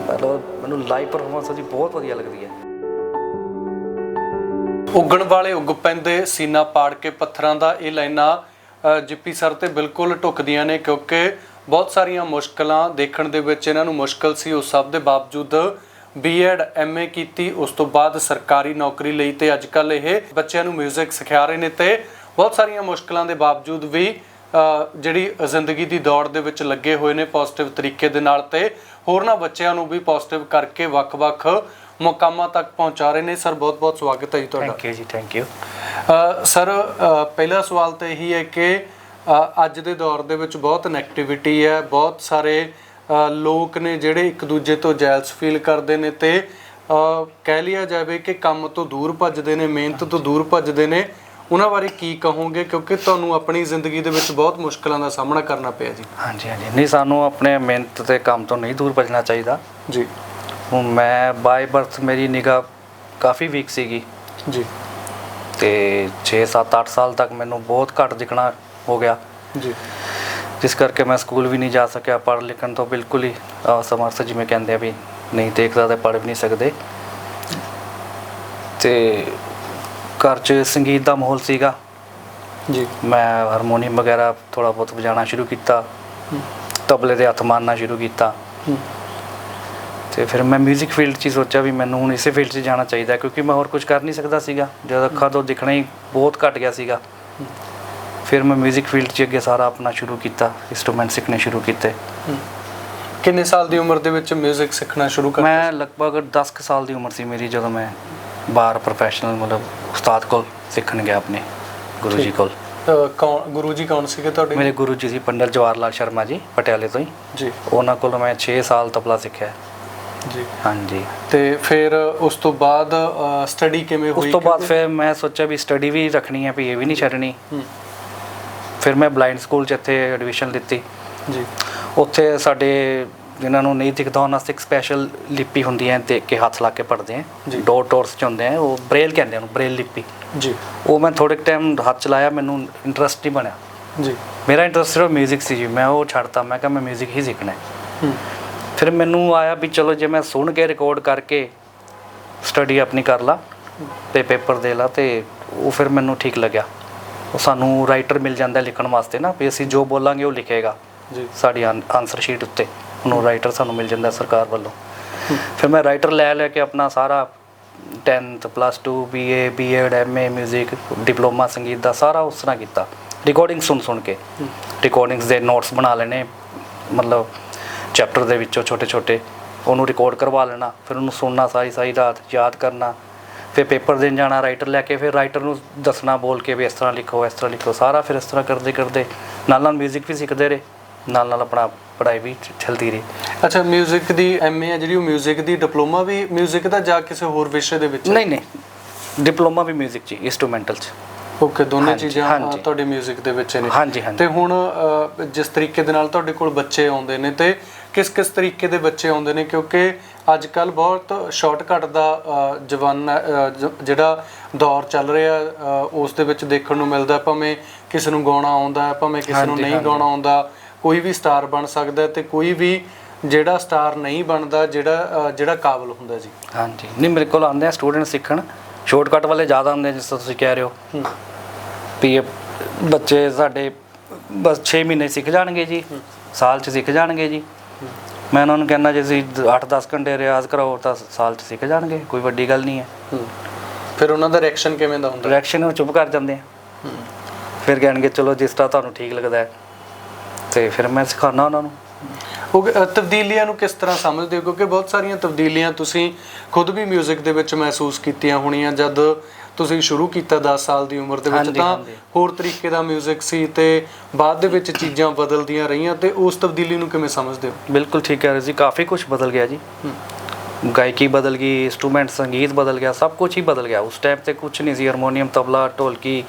ਮਤਲਬ ਮੈਨੂੰ ਲਾਈਵ ਪਰਫਾਰਮੈਂਸ ਉਹਦੀ ਬਹੁਤ ਵਧੀਆ ਲੱਗਦੀ ਹੈ। ਉੱਗਣ ਵਾਲੇ ਉੱਗ ਪੈਂਦੇ ਸੀਨਾ ਪਾੜ ਕੇ ਪੱਥਰਾਂ ਦਾ ਇਹ ਲਾਈਨਾਂ ਜਿੱਪੀ ਸਰ ਤੇ ਬਿਲਕੁਲ ਢੁਕਦੀਆਂ ਨੇ ਕਿਉਂਕਿ ਬਹੁਤ ਸਾਰੀਆਂ ਮੁਸ਼ਕਲਾਂ ਦੇਖਣ ਦੇ ਵਿੱਚ ਇਹਨਾਂ ਨੂੰ ਮੁਸ਼ਕਲ ਸੀ। ਉਸ ਸਭ ਦੇ ਬਾਵਜੂਦ ਬੀਐਡ ਐਮਏ ਕੀਤੀ। ਉਸ ਤੋਂ ਬਾਅਦ ਸਰਕਾਰੀ ਨੌਕਰੀ ਲਈ ਤੇ ਅੱਜ ਕੱਲ ਇਹ ਬੱਚਿਆਂ ਨੂੰ 뮤직 ਸਿਖਾ ਰਹੇ ਨੇ ਤੇ ਬਹੁਤ ਸਾਰੀਆਂ ਮੁਸ਼ਕਲਾਂ ਦੇ ਬਾਵਜੂਦ ਵੀ ਜਿਹੜੀ ਜ਼ਿੰਦਗੀ ਦੀ ਦੌੜ ਦੇ ਵਿੱਚ ਲੱਗੇ ਹੋਏ ਨੇ ਪੋਜ਼ਿਟਿਵ ਤਰੀਕੇ ਦੇ ਨਾਲ ਤੇ ਹੋਰਨਾਂ ਬੱਚਿਆਂ ਨੂੰ ਵੀ ਪੋਜ਼ਿਟਿਵ ਕਰਕੇ ਵੱਖ-ਵੱਖ ਮੁਕਾਮਾਂ ਤੱਕ ਪਹੁੰਚਾ ਰਹੇ ਨੇ। ਸਰ ਬਹੁਤ-ਬਹੁਤ ਸਵਾਗਤ ਹੈ ਜੀ ਤੁਹਾਡਾ। ਥੈਂਕ ਯੂ ਜੀ ਥੈਂਕ ਯੂ ਸਰ ਪਹਿਲਾ ਸਵਾਲ ਤਾਂ ਇਹੀ ਹੈ ਕਿ ਅੱਜ ਦੇ ਦੌਰ ਦੇ ਵਿੱਚ ਬਹੁਤ ਨੈਗੇਟਿਵਿਟੀ ਹੈ। ਬਹੁਤ ਸਾਰੇ ਲੋਕ ਨੇ ਜਿਹੜੇ ਇੱਕ ਦੂਜੇ ਤੋਂ ਜੈਲਸ ਫੀਲ ਕਰਦੇ ਨੇ ਤੇ ਕਹਿ ਲਿਆ ਜਾਵੇ ਕਿ ਕੰਮ ਤੋਂ ਦੂਰ ਭੱਜਦੇ ਨੇ ਮਿਹਨਤ ਤੋਂ ਦੂਰ ਭੱਜਦੇ ਨੇ। ਉਹਨਾਂ ਬਾਰੇ ਕੀ ਕਹੋਗੇ? ਕਿਉਂਕਿ ਤੁਹਾਨੂੰ ਆਪਣੀ ਜ਼ਿੰਦਗੀ ਦੇ ਵਿੱਚ ਬਹੁਤ ਮੁਸ਼ਕਲਾਂ ਦਾ ਸਾਹਮਣਾ ਕਰਨਾ ਪਿਆ ਜੀ। ਹਾਂਜੀ ਹਾਂਜੀ। ਨਹੀਂ ਸਾਨੂੰ ਆਪਣੇ ਮਿਹਨਤ ਤੇ ਕੰਮ ਤੋਂ ਨਹੀਂ ਦੂਰ ਭੱਜਣਾ ਚਾਹੀਦਾ। ਜੀ। ਹੁਣ ਮੈਂ ਬਾਈ ਬਰਥ ਮੇਰੀ ਨਿਗਾਹ ਕਾਫੀ ਵੀਕ ਸੀਗੀ। ਜੀ। ਤੇ 6 7 8 ਸਾਲ ਤੱਕ ਮੈਨੂੰ ਬਹੁਤ ਘੱਟ ਦਿਖਣਾ ਹੋ ਗਿਆ। ਜੀ। ਜਿਸ ਕਰਕੇ ਮੈਂ ਸਕੂਲ ਵੀ ਨਹੀਂ ਜਾ ਸਕਿਆ ਪੜ੍ਹ ਲਿਖਣ ਤੋਂ ਬਿਲਕੁਲ ਹੀ ਅਸਮਰਥ ਜਿਵੇਂ ਕਹਿੰਦੇ ਆ ਵੀ ਨਹੀਂ ਦੇਖਦਾ ਤੇ ਪੜ੍ਹ ਵੀ ਨਹੀਂ ਸਕਦੇ। ਤੇ ਘਰ 'ਚ ਸੰਗੀਤ ਦਾ ਮਾਹੌਲ ਸੀਗਾ। ਜੀ। ਮੈਂ ਹਾਰਮੋਨੀਅਮ ਵਗੈਰਾ ਥੋੜਾ ਬਹੁਤ ਵਜਾਉਣਾ ਸ਼ੁਰੂ ਕੀਤਾ। ਤਬਲੇ ਦੇ ਹੱਥ ਮਾਰਨਾ ਸ਼ੁਰੂ ਕੀਤਾ। ਤੇ ਫਿਰ ਮੈਂ 뮤직 ਫੀਲਡ 'ਚ ਹੀ ਸੋਚਿਆ ਵੀ ਮੈਨੂੰ ਹੁਣ ਇਸੇ ਫੀਲਡ 'ਚ ਜਾਣਾ ਚਾਹੀਦਾ ਕਿਉਂਕਿ ਮੈਂ ਹੋਰ ਕੁਝ ਕਰ ਨਹੀਂ ਸਕਦਾ ਸੀਗਾ ਜਦ ਅੱਖਾਂ ਤੋਂ ਦਿਖਣਾ ਹੀ ਬਹੁਤ ਘਟ ਗਿਆ ਸੀਗਾ ਫਿਰ ਮੈਂ 뮤직 ਫੀਲਡ 'ਚ ਅੱਗੇ ਸਾਰਾ ਆਪਣਾ ਸ਼ੁਰੂ ਕੀਤਾ ਇੰਸਟਰੂਮੈਂਟ ਸਿੱਖਣੇ ਸ਼ੁਰੂ ਕੀਤੇ ਹੂੰ। ਕਿੰਨੇ ਸਾਲ ਦੀ ਉਮਰ ਦੇ ਵਿੱਚ 뮤직 ਸਿੱਖਣਾ ਸ਼ੁਰੂ ਕਰ ਮੈਂ ਲਗਭਗ 10 ਕੁ ਸਾਲ ਦੀ ਉਮਰ ਸੀ ਮੇਰੀ ਜਦੋਂ ਮੈਂ ਬਾਹਰ ਪ੍ਰੋਫੈਸ਼ਨਲ ਮਤਲਬ ਉਸਤਾਦ ਕੋਲ ਸਿੱਖਣ ਗਿਆ ਆਪਣੇ ਗੁਰੂ ਜੀ ਠੀਕ। ਕੋਲ ਅ, ਕੌਣ ਗੁਰੂ ਜੀ ਕੌਣ ਸੀਗੇ ਤੁਹਾਡੇ ਮੇਰੇ ਗੁਰੂ ਜੀ ਸੀ ਪੰਡਤ ਜਵਾਹਰ ਲਾਲ ਸ਼ਰਮਾ ਜੀ ਪਟਿਆਲੇ ਤੋਂ ਹੀ ਜੀ ਉਹਨਾਂ ਕੋਲ ਮੈਂ 6 ਸਾਲ ਤਬਲਾ ਸਿੱਖਿਆ ਜੀ ਹਾਂਜੀ ਤੇ ਫਿਰ ਉਸ ਤੋਂ ਬਾਅਦ ਸਟੱਡੀ ਕਿਵੇਂ ਹੋਈ ਉਸ ਤੋਂ ਬਾਅਦ ਕਿਉਂਕਿ- ਫਿਰ ਮੈਂ ਸੋਚਿਆ ਵੀ ਸਟੱਡੀ ਵੀ ਰੱਖਣੀ ਹੈ ਵੀ ਇਹ ਵੀ ਨਹੀਂ ਛੱਡਣੀ ਹੂੰ, ਫਿਰ ਮੈਂ ਬਲਾਈਂਡ ਸਕੂਲ 'ਚ ਇੱਥੇ ਐਡਮਿਸ਼ਨ ਲਿੱਤੀ ਜੀ ਉੱਥੇ ਸਾਡੇ ਜਿਨ੍ਹਾਂ ਨੂੰ ਨਹੀਂ ਦਿਖਦਾ ਉਹਨਾਂ ਵਾਸਤੇ ਇੱਕ ਸਪੈਸ਼ਲ ਲਿਪੀ ਹੁੰਦੀ ਹੈ ਦੇਖ ਕੇ ਹੱਥ ਲਾ ਕੇ ਪੜ੍ਹਦੇ ਆ ਜੀ। ਡੋਰ ਟੋਰਸ ਚ ਹੁੰਦੇ ਆ ਉਹ ਬ੍ਰੇਲ ਕਹਿੰਦੇ ਆ ਉਹਨੂੰ ਬ੍ਰੇਲ ਲਿਪੀ ਜੀ ਉਹ ਮੈਂ ਥੋੜੇ ਟਾਈਮ ਹੱਥ ਚਲਾਇਆ ਮੈਨੂੰ ਇੰਟਰਸਟ ਨਹੀਂ ਬਣਿਆ ਜੀ ਮੇਰਾ ਇੰਟਰਸਟ ਸਿਰਫ 뮤직 ਸੀ ਜੀ ਮੈਂ ਉਹ ਛੱਡਤਾ ਮੈਂ ਕਿਹਾ ਮੈਂ 뮤직 ਹੀ ਸਿੱਖਣਾ ਹੈ ਹੂੰ, ਫਿਰ ਮੈਨੂੰ ਆਇਆ ਵੀ ਚਲੋ ਜੇ ਮੈਂ ਸੁਣ ਕੇ ਰਿਕਾਰਡ ਕਰਕੇ ਸਟੱਡੀ ਆਪਣੀ ਕਰ ਲਾ ਤੇ ਪੇਪਰ ਦੇ ਲਾ ਤੇ ਉਹ ਫਿਰ ਮੈਨੂੰ ਠੀਕ ਲੱਗਿਆ। ਉਹ ਸਾਨੂੰ ਰਾਈਟਰ ਮਿਲ ਜਾਂਦਾ ਲਿਖਣ ਵਾਸਤੇ ਨਾ ਵੀ ਅਸੀਂ ਜੋ ਬੋਲਾਂਗੇ ਉਹ ਲਿਖੇਗਾ। ਜੀ। ਸਾਡੀ ਆਨਸਰ ਸ਼ੀਟ ਉੱਤੇ। ਉਹਨੂੰ ਰਾਈਟਰ ਸਾਨੂੰ ਮਿਲ ਜਾਂਦਾ ਸਰਕਾਰ ਵੱਲੋਂ। ਫਿਰ ਮੈਂ ਰਾਈਟਰ ਲੈ ਲੈ ਕੇ ਆਪਣਾ ਸਾਰਾ 10th plus 2 BA BEd MA 뮤직 diploma ਸੰਗੀਤ ਦਾ ਸਾਰਾ ਉਸ ਤਰ੍ਹਾਂ ਕੀਤਾ। ਰਿਕਾਰਡਿੰਗ ਸੁਣ ਸੁਣ ਕੇ ਰਿਕਾਰਡਿੰਗਸ ਦੇ ਨੋਟਸ ਬਣਾ ਲੈਣੇ। ਮਤਲਬ ਚੈਪਟਰ ਦੇ ਵਿੱਚੋਂ ਛੋਟੇ ਛੋਟੇ ਉਹਨੂੰ ਰਿਕਾਰਡ ਕਰਵਾ ਲੈਣਾ ਫਿਰ ਉਹਨੂੰ ਸੁਣਨਾ ਸਾਰੀ ਸਾਰੀ ਰਾਤ ਯਾਦ ਕਰਨਾ ਫਿਰ ਪੇਪਰ ਦੇਣ ਜਾਣਾ ਰਾਈਟਰ ਲੈ ਕੇ ਫਿਰ ਰਾਈਟਰ ਨੂੰ ਦੱਸਣਾ ਬੋਲ ਕੇ ਵੀ ਇਸ ਤਰ੍ਹਾਂ ਲਿਖੋ ਇਸ ਤਰ੍ਹਾਂ ਲਿਖੋ ਸਾਰਾ ਫਿਰ ਇਸ ਤਰ੍ਹਾਂ ਕਰਦੇ ਕਰਦੇ ਨਾਲ ਨਾਲ 뮤직 ਵੀ ਸਿੱਖਦੇ ਰਹੇ ਨਾਲ ਨਾਲ ਆਪਣਾ ਪੜ੍ਹਾਈ ਵੀ ਚ- ਚੱਲਦੀ ਰਹੀ ਅੱਛਾ 뮤직 ਦੀ ਐਮਏ ਹੈ ਜਿਹੜੀ ਉਹ 뮤직 ਦੀ ਡਿਪਲੋਮਾ ਵੀ 뮤직 ਦਾ ਜਾਂ ਕਿਸੇ ਹੋਰ ਵਿਸ਼ੇ ਦੇ ਵਿੱਚ ਨਹੀਂ ਨਹੀਂ ਡਿਪਲੋਮਾ ਵੀ 뮤직 ਚ ਇਨਸਟਰੂਮੈਂਟਲ ਚ ਓਕੇ ਦੋਨੇ ਹਾਂਜੀ, ਚੀਜ਼ਾਂ ਅ, ਹਾਂਜੀ। ਤੁਹਾਡੇ 뮤직 ਦੇ ਵਿੱਚ ਨੇ ਹਾਂਜੀ ਹਾਂਜੀ ਤੇ ਹੁਣ ਅ, ਜਿਸ ਤਰੀਕੇ ਦੇ ਨਾਲ ਤੁਹਾਡੇ ਕੋਲ ਬੱਚੇ ਆਉਂਦੇ ਨੇ ਤੇ ਕਿਸ ਕਿਸ ਤਰੀਕੇ ਦੇ ਬੱਚੇ ਆਉਂਦੇ ਨੇ? ਕਿਉਂਕਿ ਅੱਜ ਕੱਲ ਬਹੁਤ ਸ਼ਾਰਟਕਟ ਦਾ ਜਵਾਨਾ ਜਿਹੜਾ ਦੌਰ ਚੱਲ ਰਿਹਾ ਉਸ ਦੇ ਵਿੱਚ ਦੇਖਣ ਨੂੰ ਮਿਲਦਾ ਭਾਵੇਂ ਕਿਸੇ ਨੂੰ ਗਾਉਣਾ ਆਉਂਦਾ ਭਾਵੇਂ ਕਿਸੇ ਨੂੰ ਨਹੀਂ। ਗਾਉਣਾ ਆਉਂਦਾ ਕੋਈ ਵੀ ਸਟਾਰ ਬਣ ਸਕਦਾ ਤੇ ਕੋਈ ਵੀ ਜਿਹੜਾ ਸਟਾਰ ਨਹੀਂ ਬਣਦਾ ਜਿਹੜਾ ਜਿਹੜਾ ਕਾਬਲ ਹੁੰਦਾ ਜੀ। ਹਾਂਜੀ। ਨਹੀਂ ਮੇਰੇ ਕੋਲ ਆਉਂਦੇ ਆ ਸਟੂਡੈਂਟ ਸਿੱਖਣ। ਸ਼ਾਰਟਕਟ ਵਾਲੇ ਜ਼ਿਆਦਾ ਆਉਂਦੇ ਜਿਸ ਤਰ੍ਹਾਂ ਤੁਸੀਂ ਕਹਿ ਰਹੇ ਹੋ। ਵੀ ਬੱਚੇ ਸਾਡੇ ਬਸ 6 ਮਹੀਨੇ ਸਿੱਖ ਜਾਣਗੇ ਜੀ। ਸਾਲ ਚ ਸਿੱਖ ਜਾਣਗੇ ਜੀ। ਮੈਂ ਉਹਨਾਂ ਨੂੰ ਕਹਿੰਦਾ ਜੇ ਤੁਸੀਂ 8-10 ਘੰਟੇ ਰਿਆਜ਼ ਕਰਾਓ ਤਾਂ ਸਾਲ ਚ ਸਿੱਖ ਜਾਣਗੇ ਕੋਈ ਵੱਡੀ ਗੱਲ ਨਹੀਂ ਹੈ। ਫਿਰ ਉਹਨਾਂ ਦਾ ਰਿਐਕਸ਼ਨ ਕਿਵੇਂ ਦਾ ਹੁੰਦਾ? ਰਿਐਕਸ਼ਨ ਉਹ ਚੁੱਪ ਕਰ ਜਾਂਦੇ ਆ। ਫਿਰ ਕਹਿਣਗੇ ਚਲੋ ਜਿਸ ਤਰ੍ਹਾਂ ਤੁਹਾਨੂੰ ਠੀਕ ਲੱਗਦਾ ਹੈ। ਤੇ ਫਿਰ ਮੈਂ ਸਿਖਾਉਣਾ ਉਹਨਾਂ ਨੂੰ। ਉਹ ਤਬਦੀਲੀਆਂ ਨੂੰ ਕਿਸ ਤਰ੍ਹਾਂ ਸਮਝਦੇ ਹੋ? ਕਿਉਂਕਿ ਬਹੁਤ ਸਾਰੀਆਂ ਤਬਦੀਲੀਆਂ ਤੁਸੀਂ ਖੁਦ ਵੀ 뮤직 ਦੇ ਵਿੱਚ ਮਹਿਸੂਸ ਕੀਤੀਆਂ ਹੋਣੀਆਂ ਜਦ ਤੁਸੀਂ ਸ਼ੁਰੂ ਕੀਤਾ 10 ਸਾਲ ਦੀ ਉਮਰ ਦੇ ਵਿੱਚ ਤਾਂ। ਹੋਰ ਤਰੀਕੇ ਦਾ 뮤직 ਸੀ ਤੇ ਬਾਅਦ ਦੇ ਵਿੱਚ ਚੀਜ਼ਾਂ ਬਦਲਦੀਆਂ ਰਹੀਆਂ ਤੇ ਉਸ ਤਬਦੀਲੀ ਨੂੰ ਕਿਵੇਂ ਸਮਝਦੇ ਹੋ? ਬਿਲਕੁਲ ਠੀਕ ਹੈ ਜੀ ਕਾਫੀ ਕੁਝ ਬਦਲ ਗਿਆ ਜੀ। ਗਾਇਕੀ ਬਦਲ ਗਈ ਇੰਸਟਰੂਮੈਂਟ ਸੰਗੀਤ ਬਦਲ ਗਿਆ ਸਭ ਕੁਝ ਹੀ ਬਦਲ ਗਿਆ। ਉਸ ਟਾਈਮ ਤੇ ਕੁਝ ਨਹੀਂ ਸੀ ਹਾਰਮੋਨੀਅਮ ਤਬਲਾ ਢੋਲਕੀ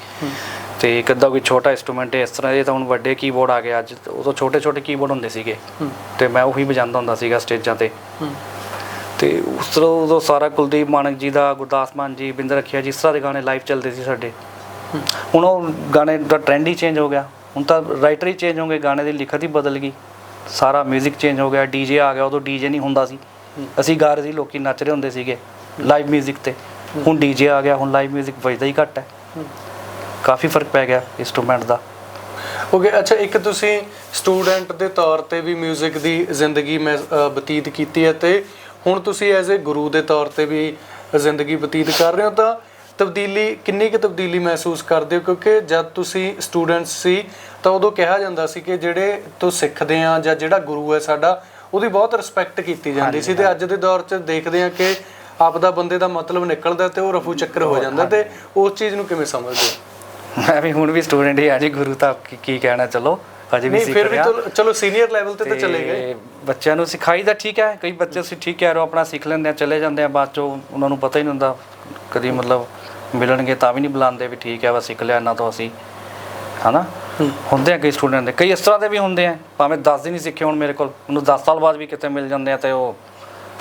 ਤੇ ਇੱਕ ਅੱਧਾ ਕੋਈ ਛੋਟਾ ਇਨਸਟਰੂਮੈਂਟ ਇਸ ਤਰ੍ਹਾਂ ਇਹ ਤਾਂ ਹੁਣ ਵੱਡੇ ਕੀਬੋਰਡ ਆ ਗਏ ਅੱਜ। ਉਦੋਂ ਛੋਟੇ ਛੋਟੇ ਕੀਬੋਰਡ ਹੁੰਦੇ ਸੀਗੇ। ਤੇ ਮੈਂ ਉਹੀ ਵਜਾਉਂਦਾ ਹੁੰਦਾ ਸੀਗਾ ਸਟੇਜਾਂ ਤੇ। ਤੇ ਉਸ ਤਰ੍ਹਾਂ ਉਦੋਂ ਸਾਰਾ ਕੁਲਦੀਪ ਮਾਨਕ ਜੀ ਦਾ ਗੁਰਦਾਸ ਮਾਨ ਜੀ ਬਿੰਦਰ ਰੱਖਿਆ ਜੀ ਇਸ ਤਰ੍ਹਾਂ ਦੇ ਗਾਣੇ ਲਾਈਵ ਚੱਲਦੇ ਸੀ ਸਾਡੇ ਹੂੰ। ਹੁਣ ਉਹ ਗਾਣੇ ਦਾ ਟ੍ਰੈਂਡ ਹੀ ਚੇਂਜ ਹੋ ਗਿਆ ਹੁਣ ਤਾਂ ਰਾਈਟਰ ਹੀ ਚੇਂਜ ਹੋ ਗਏ ਗਾਣੇ ਦੀ ਲਿਖਤ ਹੀ ਬਦਲ ਗਈ ਸਾਰਾ 뮤직 ਚੇਂਜ ਹੋ ਗਿਆ ਡੀਜੇ ਆ ਗਿਆ ਉਦੋਂ ਡੀਜੇ ਨਹੀਂ ਹੁੰਦਾ ਸੀ ਹੂੰ। ਅਸੀਂ ਗਾ ਰਹੇ ਸੀ ਲੋਕੀ ਨੱਚ ਰਹੇ ਹੁੰਦੇ ਸੀਗੇ ਲਾਈਵ 뮤직 ਤੇ ਹੁਣ ਡੀਜੇ ਆ ਗਿਆ ਹੁਣ ਲਾਈਵ 뮤직 ਵੱਜਦਾ ਹੀ ਘੱਟ ਹੈ ਹੂੰ। ਕਾਫੀ ਫਰਕ ਪੈ ਗਿਆ ਇਨਸਟਰੂਮੈਂਟ ਦਾ ਓਕੇ ਅੱਛਾ ਇੱਕ ਤੁਸੀਂ ਸਟੂਡੈਂਟ ਦੇ ਤੌਰ ਤੇ ਵੀ 뮤직 ਦੀ ਜ਼ਿੰਦਗੀ ਮੈਂ ਅ, ਬਤੀਤ ਕੀਤੀ ਹੈ ਤੇ ਹੁਣ ਤੁਸੀਂ ਐਜ਼ ਅ ਗੁਰੂ ਦੇ ਤੌਰ ਤੇ ਵੀ ਜ਼ਿੰਦਗੀ ਬਤੀਤ ਕਰ ਰਹੇ ਹੋ ਤਾਂ ਤਬਦੀਲੀ ਕਿੰਨੀ ਕੁ ਤਬਦੀਲੀ ਮਹਿਸੂਸ ਕਰਦੇ ਹੋ? ਕਿਉਂਕਿ ਜਦ ਤੁਸੀਂ ਸਟੂਡੈਂਟ ਸੀ ਤਾਂ ਉਦੋਂ ਕਿਹਾ ਜਾਂਦਾ ਸੀ ਕਿ ਜਿਹੜੇ ਤੋਂ ਸਿੱਖਦੇ ਆ ਜਾਂ ਜਿਹੜਾ ਗੁਰੂ ਹੈ ਸਾਡਾ ਉਹਦੀ ਬਹੁਤ ਰਿਸਪੈਕਟ ਕੀਤੀ ਜਾਂਦੀ ਸੀ ਤੇ ਅੱਜ ਦੇ ਦੌਰ 'ਚ ਦੇਖਦੇ ਆ ਕਿ ਆਪਦਾ ਬੰਦੇ ਦਾ ਮਤਲਬ ਨਿਕਲਦਾ ਤੇ ਉਹ ਰਫੂ ਚੱਕਰ ਹੋ ਜਾਂਦਾ ਤੇ ਉਸ ਚੀਜ਼ ਨੂੰ ਕਿਵੇਂ ਸਮਝਦੇ ਹੋ? ਮੈਂ ਵੀ ਹੁਣ ਵੀ ਸਟੂਡੈਂਟ ਹੀ ਆ ਜੀ ਗੁਰੂ ਤਾਂ ਕੀ ਕਹਿਣਾ ਚਲੋ। ਅਜੇ ਵੀ ਨਹੀਂ ਸਿੱਖ ਫਿਰ ਵੀ ਰਿਹਾ। ਚਲੋ- ਚਲੋ ਸੀਨੀਅਰ ਲੈਵਲ ਤੇ ਤਾਂ ਚਲੇ ਗਏ। ਤੇ ਬੱਚਿਆਂ ਨੂੰ ਸਿਖਾਈ ਦਾ ਠੀਕ ਹੈ ਕਈ ਬੱਚੇ ਅਸੀਂ ਠੀਕ ਕਹਿ ਰਹੇ ਹੋ ਆਪਣਾ ਸਿੱਖ ਲੈਂਦੇ ਆ ਚਲੇ ਜਾਂਦੇ ਆ ਬਾਅਦ ਚੋਂ ਉਹਨਾਂ ਨੂੰ ਪਤਾ ਹੀ ਨਹੀਂ ਹੁੰਦਾ ਕਦੀ ਮਤਲਬ ਮਿਲਣਗੇ ਤਾਂ ਵੀ ਨਹੀਂ ਬੁਲਾਉਂਦੇ ਵੀ ਠੀਕ ਹੈ ਬਸ ਸਿੱਖ ਲਿਆ ਇਹਨਾਂ ਤੋਂ ਅਸੀਂ ਹਨਾ। ਹੁੰਦੇ ਆ ਕਈ ਸਟੂਡੈਂਟ ਦੇ ਕਈ ਇਸ ਤਰ੍ਹਾਂ ਦੇ ਵੀ ਹੁੰਦੇ ਆ ਭਾਵੇਂ 10 ਦਿਨ ਹੀ ਸਿੱਖੇ ਹੁਣ ਮੇਰੇ ਕੋਲ ਉਹਨੂੰ 10 ਸਾਲ ਬਾਅਦ ਵੀ ਕਿਤੇ ਮਿਲ ਜਾਂਦੇ ਆ ਤੇ ਉਹ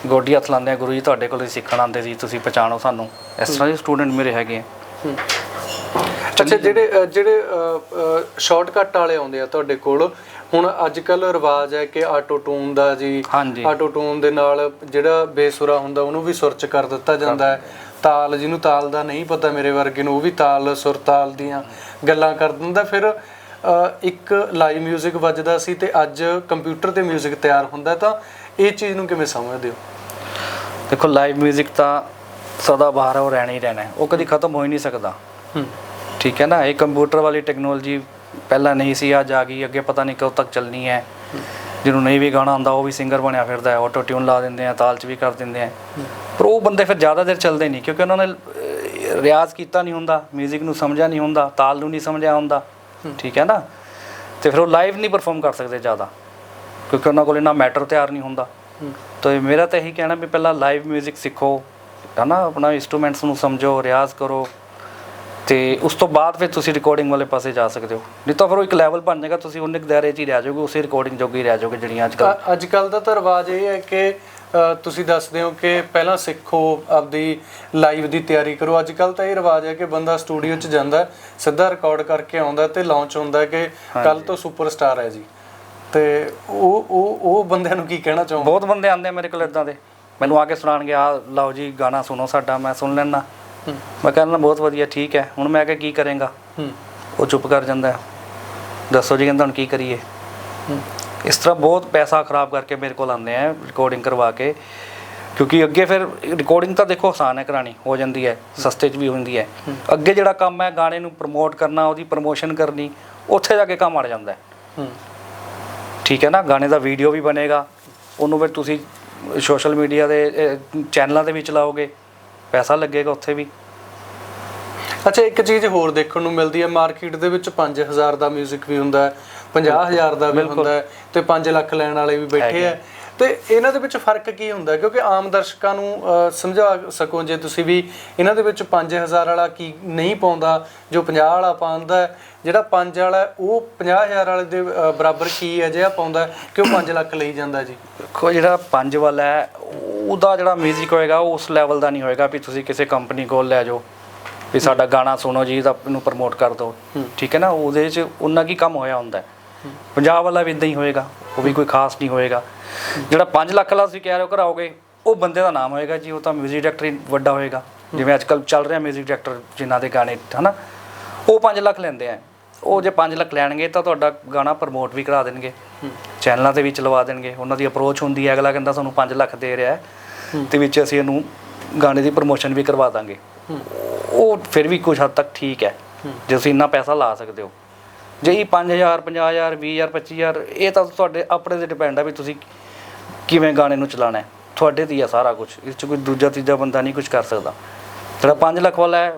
ਗੋਡੀ ਹੱਥ ਲਾਉਂਦੇ ਆ ਗੁਰੂ ਜੀ ਤੁਹਾਡੇ ਕੋਲ ਹੀ ਸਿੱਖਣ ਆਉਂਦੇ ਸੀ ਤੁਸੀਂ ਪਛਾਣੋ ਸਾਨੂੰ। ਇਸ ਤਰ੍ਹਾਂ ਦੇ ਸਟੂਡੈਂਟ ਮੇਰੇ ਹੈਗੇ ਆ। ਅੱਛਾ ਜਿਹੜੇ ਅ, ਜਿਹੜੇ ਸ਼ਾਰਟਕਟ ਵਾਲੇ ਆਉਂਦੇ ਆ ਤੁਹਾਡੇ ਕੋਲ ਹੁਣ ਅੱਜ ਕੱਲ ਰਿਵਾਜ ਹੈ ਕਿ ਆਟੋ ਟੂਨ ਦਾ ਜੀ ਹਾਂਜੀ ਆਟੋ ਟੂਨ ਦੇ ਨਾਲ ਜਿਹੜਾ ਬੇਸੁਰਾ ਹੁੰਦਾ ਉਹਨੂੰ ਵੀ ਸੁਰ ਚ ਕਰ ਦਿੱਤਾ ਜਾਂਦਾ ਹੈ ਤਾਲ ਜਿਹਨੂੰ ਤਾਲ ਦਾ ਨਹੀਂ ਪਤਾ ਮੇਰੇ ਵਰਗੇ ਨੂੰ ਉਹ ਵੀ ਤਾਲ ਸੁਰ ਤਾਲ ਦੀਆਂ ਗੱਲਾਂ ਕਰ ਦਿੰਦਾ ਫਿਰ ਅ, ਇੱਕ ਲਾਈਵ 뮤직 ਵੱਜਦਾ ਸੀ ਤੇ ਅੱਜ ਕੰਪਿਊਟਰ ਤੇ 뮤직 ਤਿਆਰ ਹੁੰਦਾ ਤਾਂ ਇਹ ਚੀਜ਼ ਨੂੰ ਕਿਵੇਂ ਸਮਝਦੇ ਹੋ ਦੇਖੋ ਲਾਈਵ 뮤직 ਤਾਂ ਸਦਾ ਬਾਹਰ ਉਹ ਰਹਿਣਾ ਹੀ ਰਹਿਣਾ ਹੈ ਉਹ ਕਦੀ ਖਤਮ ਹੋ ਹੀ ਨਹੀਂ ਸਕਦਾ ਹੂੰ ਠੀਕ ਹੈ ਨਾ ਇਹ ਕੰਪਿਊਟਰ ਵਾਲੀ ਟੈਕਨੋਲੋਜੀ ਪਹਿਲਾਂ ਨਹੀਂ ਸੀ ਅੱਜ ਆ ਗਈ ਅੱਗੇ ਪਤਾ ਨਹੀਂ ਕਦੋਂ ਤੱਕ ਚੱਲਣੀ ਹੈ ਜਿਹਨੂੰ ਨਹੀਂ ਵੀ ਗਾਣਾ ਆਉਂਦਾ ਉਹ ਵੀ ਸਿੰਗਰ ਬਣਿਆ ਫਿਰਦਾ ਹੈ ਆਟੋ ਟਿਊਨ ਲਾ ਦਿੰਦੇ ਆ ਤਾਲ 'ਚ ਵੀ ਕਰ ਦਿੰਦੇ ਆ ਪਰ ਉਹ ਬੰਦੇ ਫਿਰ ਜ਼ਿਆਦਾ ਦੇਰ ਚੱਲਦੇ ਨਹੀਂ ਕਿਉਂਕਿ ਉਹਨਾਂ ਨੇ ਅਹ, ਰਿਆਜ਼ ਕੀਤਾ ਨਹੀਂ ਹੁੰਦਾ 뮤직 ਨੂੰ ਸਮਝਿਆ ਨਹੀਂ ਹੁੰਦਾ ਤਾਲ ਨੂੰ ਨਹੀਂ ਸਮਝਿਆ ਹੁੰਦਾ ਠੀਕ ਹੈ ਨਾ ਤੇ ਫਿਰ ਉਹ ਲਾਈਵ ਨਹੀਂ ਪਰਫਾਰਮ ਕਰ ਸਕਦੇ ਜ਼ਿਆਦਾ ਕਿਉਂਕਿ ਉਹਨਾਂ ਕੋਲ ਇੰਨਾ ਮੈਟਰ ਤਿਆਰ ਨਹੀਂ ਹੁੰਦਾ ਹੂੰ ਤਾਂ ਇਹ ਮੇਰਾ ਤਾਂ ਇਹੀ ਕਹਿਣਾ ਵੀ ਪਹਿਲਾਂ ਲਾਈਵ 뮤직 ਸਿੱਖੋ ਹਨਾ ਆਪਣਾ ਇਨਸਟਰੂਮੈਂਟਸ ਨੂੰ ਸਮਝੋ ਰਿਆਜ਼ ਕਰੋ ਤੇ ਉਸ ਤੋਂ ਬਾਅਦ ਫਿਰ ਤੁਸੀਂ ਰਿਕਾਰਡਿੰਗ ਵਾਲੇ ਪਾਸੇ ਜਾ ਸਕਦੇ ਹੋ। ਨਹੀਂ ਤਾਂ ਫਿਰ ਉਹ ਇੱਕ ਲੈਵਲ ਬਣ ਜਾਏਗਾ ਤੁਸੀਂ ਉਹਨੇ ਦਾਇਰੇ 'ਚ ਹੀ ਰਹਿ ਜਾਓਗੇ ਉਸੇ ਰਿਕਾਰਡਿੰਗ ਜੋਗੇ ਹੀ ਰਹਿ ਜਾਓਗੇ ਜਿਹੜੀਆਂ ਅੱਜ ਕੱਲ੍ਹ। ਅ- ਅੱਜ ਕੱਲ ਦਾ ਤਾਂ ਰਿਵਾਜ ਇਹ ਹੈ ਕਿ ਤੁਸੀਂ ਦੱਸਦੇ ਹੋ ਕਿ ਪਹਿਲਾਂ ਸਿੱਖੋ ਆਪਦੀ ਲਾਈਵ ਦੀ ਤਿਆਰੀ ਕਰੋ। ਅੱਜ ਕੱਲ ਤਾਂ ਇਹ ਰਿਵਾਜ ਹੈ ਕਿ ਬੰਦਾ ਸਟੂਡੀਓ 'ਚ ਜਾਂਦਾ ਸਿੱਧਾ ਰਿਕਾਰਡ ਕਰਕੇ ਆਉਂਦਾ ਤੇ ਲਾਂਚ ਹੁੰਦਾ ਕਿ ਕੱਲ ਤੋਂ ਸੁਪਰਸਟਾਰ ਹੈ ਜੀ। ਤੇ ਉਹ ਉਹ ਉਹ ਬੰਦਿਆਂ ਨੂੰ ਕੀ ਕਹਿਣਾ ਚਾਹੋ ਬਹੁਤ ਬੰਦੇ ਆਉਂਦੇ ਆ ਮੇਰੇ ਕੋਲ ਇਦਾਂ ਦੇ। ਮੈਨੂੰ ਆ ਕੇ ਸੁਣਾਣਗੇ ਆ ਲਓ ਜੀ ਗਾਣਾ ਸੁਣੋ ਸਾਡਾ ਮੈਂ ਸੁਣ ਲੈਣਾ ਮੈਂ ਕਹਿੰਦਾ ਬਹੁਤ ਵਧੀਆ ਠੀਕ ਹੈ। ਹੁਣ ਮੈਂ ਕਿਹਾ ਕੀ ਕਰੇਗਾ? ਉਹ ਚੁੱਪ ਕਰ ਜਾਂਦਾ। ਦੱਸੋ ਜੀ ਕਹਿੰਦਾ ਹੁਣ ਕੀ ਕਰੀਏ? ਇਸ ਤਰ੍ਹਾਂ ਬਹੁਤ ਪੈਸਾ ਖਰਾਬ ਕਰਕੇ ਮੇਰੇ ਕੋਲ ਆਉਂਦੇ ਆ ਰਿਕਾਰਡਿੰਗ ਕਰਵਾ ਕੇ। ਕਿਉਂਕਿ ਅੱਗੇ ਫਿਰ ਰਿਕਾਰਡਿੰਗ ਤਾਂ ਦੇਖੋ ਆਸਾਨ ਹੈ ਕਰਾਣੀ ਹੋ ਜਾਂਦੀ ਹੈ ਸਸਤੇ 'ਚ ਵੀ ਹੁੰਦੀ ਹੈ। ਅੱਗੇ ਜਿਹੜਾ ਕੰਮ ਹੈ ਗਾਣੇ ਨੂੰ ਪ੍ਰਮੋਟ ਕਰਨਾ ਉਹਦੀ ਪ੍ਰਮੋਸ਼ਨ ਕਰਨੀ ਉੱਥੇ ਜਾ ਕੇ ਕੰਮ ਅੜ ਜਾਂਦਾ ਹੂੰ। ਠੀਕ ਹੈ ਨਾ? ਗਾਣੇ ਦਾ ਵੀਡੀਓ ਵੀ ਬਣੇਗਾ। ਉਹਨੂੰ ਫਿਰ ਤੁਸੀਂ ਸੋਸ਼ਲ ਮੀਡੀਆ ਦੇ ਚੈਨਲਾਂ ਤੇ ਵੀ ਚਲਾਓਗੇ ਪੈਸਾ ਲੱਗੇਗਾ ਉੱਥੇ ਵੀ। ਅੱਛਾ ਇੱਕ ਚੀਜ਼ ਹੋਰ ਦੇਖਣ ਨੂੰ ਮਿਲਦੀ ਹੈ ਮਾਰਕੀਟ ਦੇ ਵਿੱਚ 5000 ਦਾ 뮤직 ਵੀ ਹੁੰਦਾ ਹੈ 50000 ਦਾ ਵੀ ਹੁੰਦਾ ਹੈ ਤੇ 5 ਲੱਖ ਲੈਣ ਵਾਲੇ ਵੀ ਬੈਠੇ ਆ। ਤੇ ਇਹਨਾਂ ਦੇ ਵਿੱਚ ਫ਼ਰਕ ਕੀ ਹੁੰਦਾ? ਕਿਉਂਕਿ ਆਮ ਦਰਸ਼ਕਾਂ ਨੂੰ ਸਮਝਾ ਸਕੋ ਜੇ ਤੁਸੀਂ ਵੀ ਇਹਨਾਂ ਦੇ ਵਿੱਚ 5000 ਵਾਲਾ ਕੀ ਨਹੀਂ ਪਾਉਂਦਾ ਜੋ 50 ਵਾਲਾ ਪਾਉਂਦਾ ਜਿਹੜਾ 5 ਵਾਲਾ ਉਹ 50000 ਵਾਲੇ ਦੇ ਬਰਾਬਰ ਕੀ ਹੈ ਜਿਹਾ ਪਾਉਂਦਾ ਹੈ ਕਿ ਉਹ 5 ਲੱਖ ਲਈ ਜਾਂਦਾ ਜੀ? ਦੇਖੋ ਜਿਹੜਾ ਪੰਜ ਵਾਲਾ ਹੈ ਉਹਦਾ ਜਿਹੜਾ 뮤직 ਹੋਏਗਾ ਉਹ ਉਸ ਲੈਵਲ ਦਾ ਨਹੀਂ ਹੋਏਗਾ ਵੀ ਤੁਸੀਂ ਕਿਸੇ ਕੰਪਨੀ ਕੋਲ ਲੈ ਜਾਓ ਵੀ ਸਾਡਾ ਗਾਣਾ ਸੁਣੋ ਜੀ ਤਾਂ ਇਹਨੂੰ ਪ੍ਰਮੋਟ ਕਰ ਦਿਓ ਠੀਕ ਹੈ ਨਾ ਉਹਦੇ 'ਚ ਉਹਨਾਂ ਕੀ ਕੰਮ ਹੋਇਆ ਹੁੰਦਾ ਹੈ। ਪੰਜਾਬ ਵਾਲਾ ਵੀ ਇਦਾਂ ਹੀ ਹੋਏਗਾ ਉਹ ਵੀ ਕੋਈ ਖਾਸ ਨਹੀਂ ਹੋਏਗਾ ਜਿਹੜਾ 5 ਲੱਖ ਵਾਲਾ ਤੁਸੀਂ ਕਹਿ ਰਹੇ ਹੋ ਕਰਾਓਗੇ ਉਹ ਬੰਦੇ ਦਾ ਨਾਮ ਹੋਏਗਾ ਜੀ ਉਹ ਤਾਂ 뮤직 ਡਾਇਰੈਕਟਰ ਹੀ ਵੱਡਾ ਹੋਏਗਾ ਜਿਵੇਂ ਅੱਜ ਕੱਲ ਚੱਲ ਰਿਹਾ 뮤직 ਡਾਇਰੈਕਟਰ ਜਿਨ੍ਹਾਂ ਦੇ ਗਾਣੇ ਹਨਾ ਉਹ 5 ਲੱਖ ਲੈਂਦੇ ਆ ਉਹ ਜੇ 5 ਲੱਖ ਲੈਣਗੇ ਤਾਂ ਤੁਹਾਡਾ ਗਾਣਾ ਪ੍ਰਮੋਟ ਵੀ ਕਰਾ ਦੇਣਗੇ ਚੈਨਲਾਂ ਤੇ ਵੀ ਚਲਵਾ ਦੇਣਗੇ ਉਹਨਾਂ ਦੀ ਅਪਰੋਚ ਹੁੰਦੀ ਹੈ ਅਗਲਾ ਕਹਿੰਦਾ ਤੁਹਾਨੂੰ 5 ਲੱਖ ਦੇ ਰਿਹਾ ਹੈ ਤੇ ਵਿੱਚ ਅਸੀਂ ਇਹਨੂੰ ਗਾਣੇ ਦੀ ਪ੍ਰਮੋਸ਼ਨ ਵੀ ਕਰਵਾ ਦਾਂਗੇ। ਉਹ ਫਿਰ ਵੀ ਕੁਝ ਹੱਦ ਤੱਕ ਠੀਕ ਹੈ। ਜੇ ਤੁਸੀਂ ਇੰਨਾ ਪੈਸਾ ਲਾ ਸਕਦੇ ਹੋ। ਜੇ ਇਹ 5000 50000 20000 25000 ਇਹ ਤਾਂ ਤੁਹਾਡੇ ਆਪਣੇ ਤੇ ਡਿਪੈਂਡ ਆ ਵੀ ਤੁਸੀਂ ਕਿਵੇਂ ਗਾਣੇ ਨੂੰ ਚਲਾਣਾ ਹੈ। ਤੁਹਾਡੇ ਤੇ ਹੀ ਆ ਸਾਰਾ ਕੁਝ। ਇਸ 'ਚ ਕੋਈ ਦੂਜਾ, ਤੀਜਾ ਬੰਦਾ ਨਹੀਂ ਕੁਝ ਕਰ ਸਕਦਾ। ਜਿਹੜਾ 5 ਲੱਖ ਵਾਲਾ ਹੈ,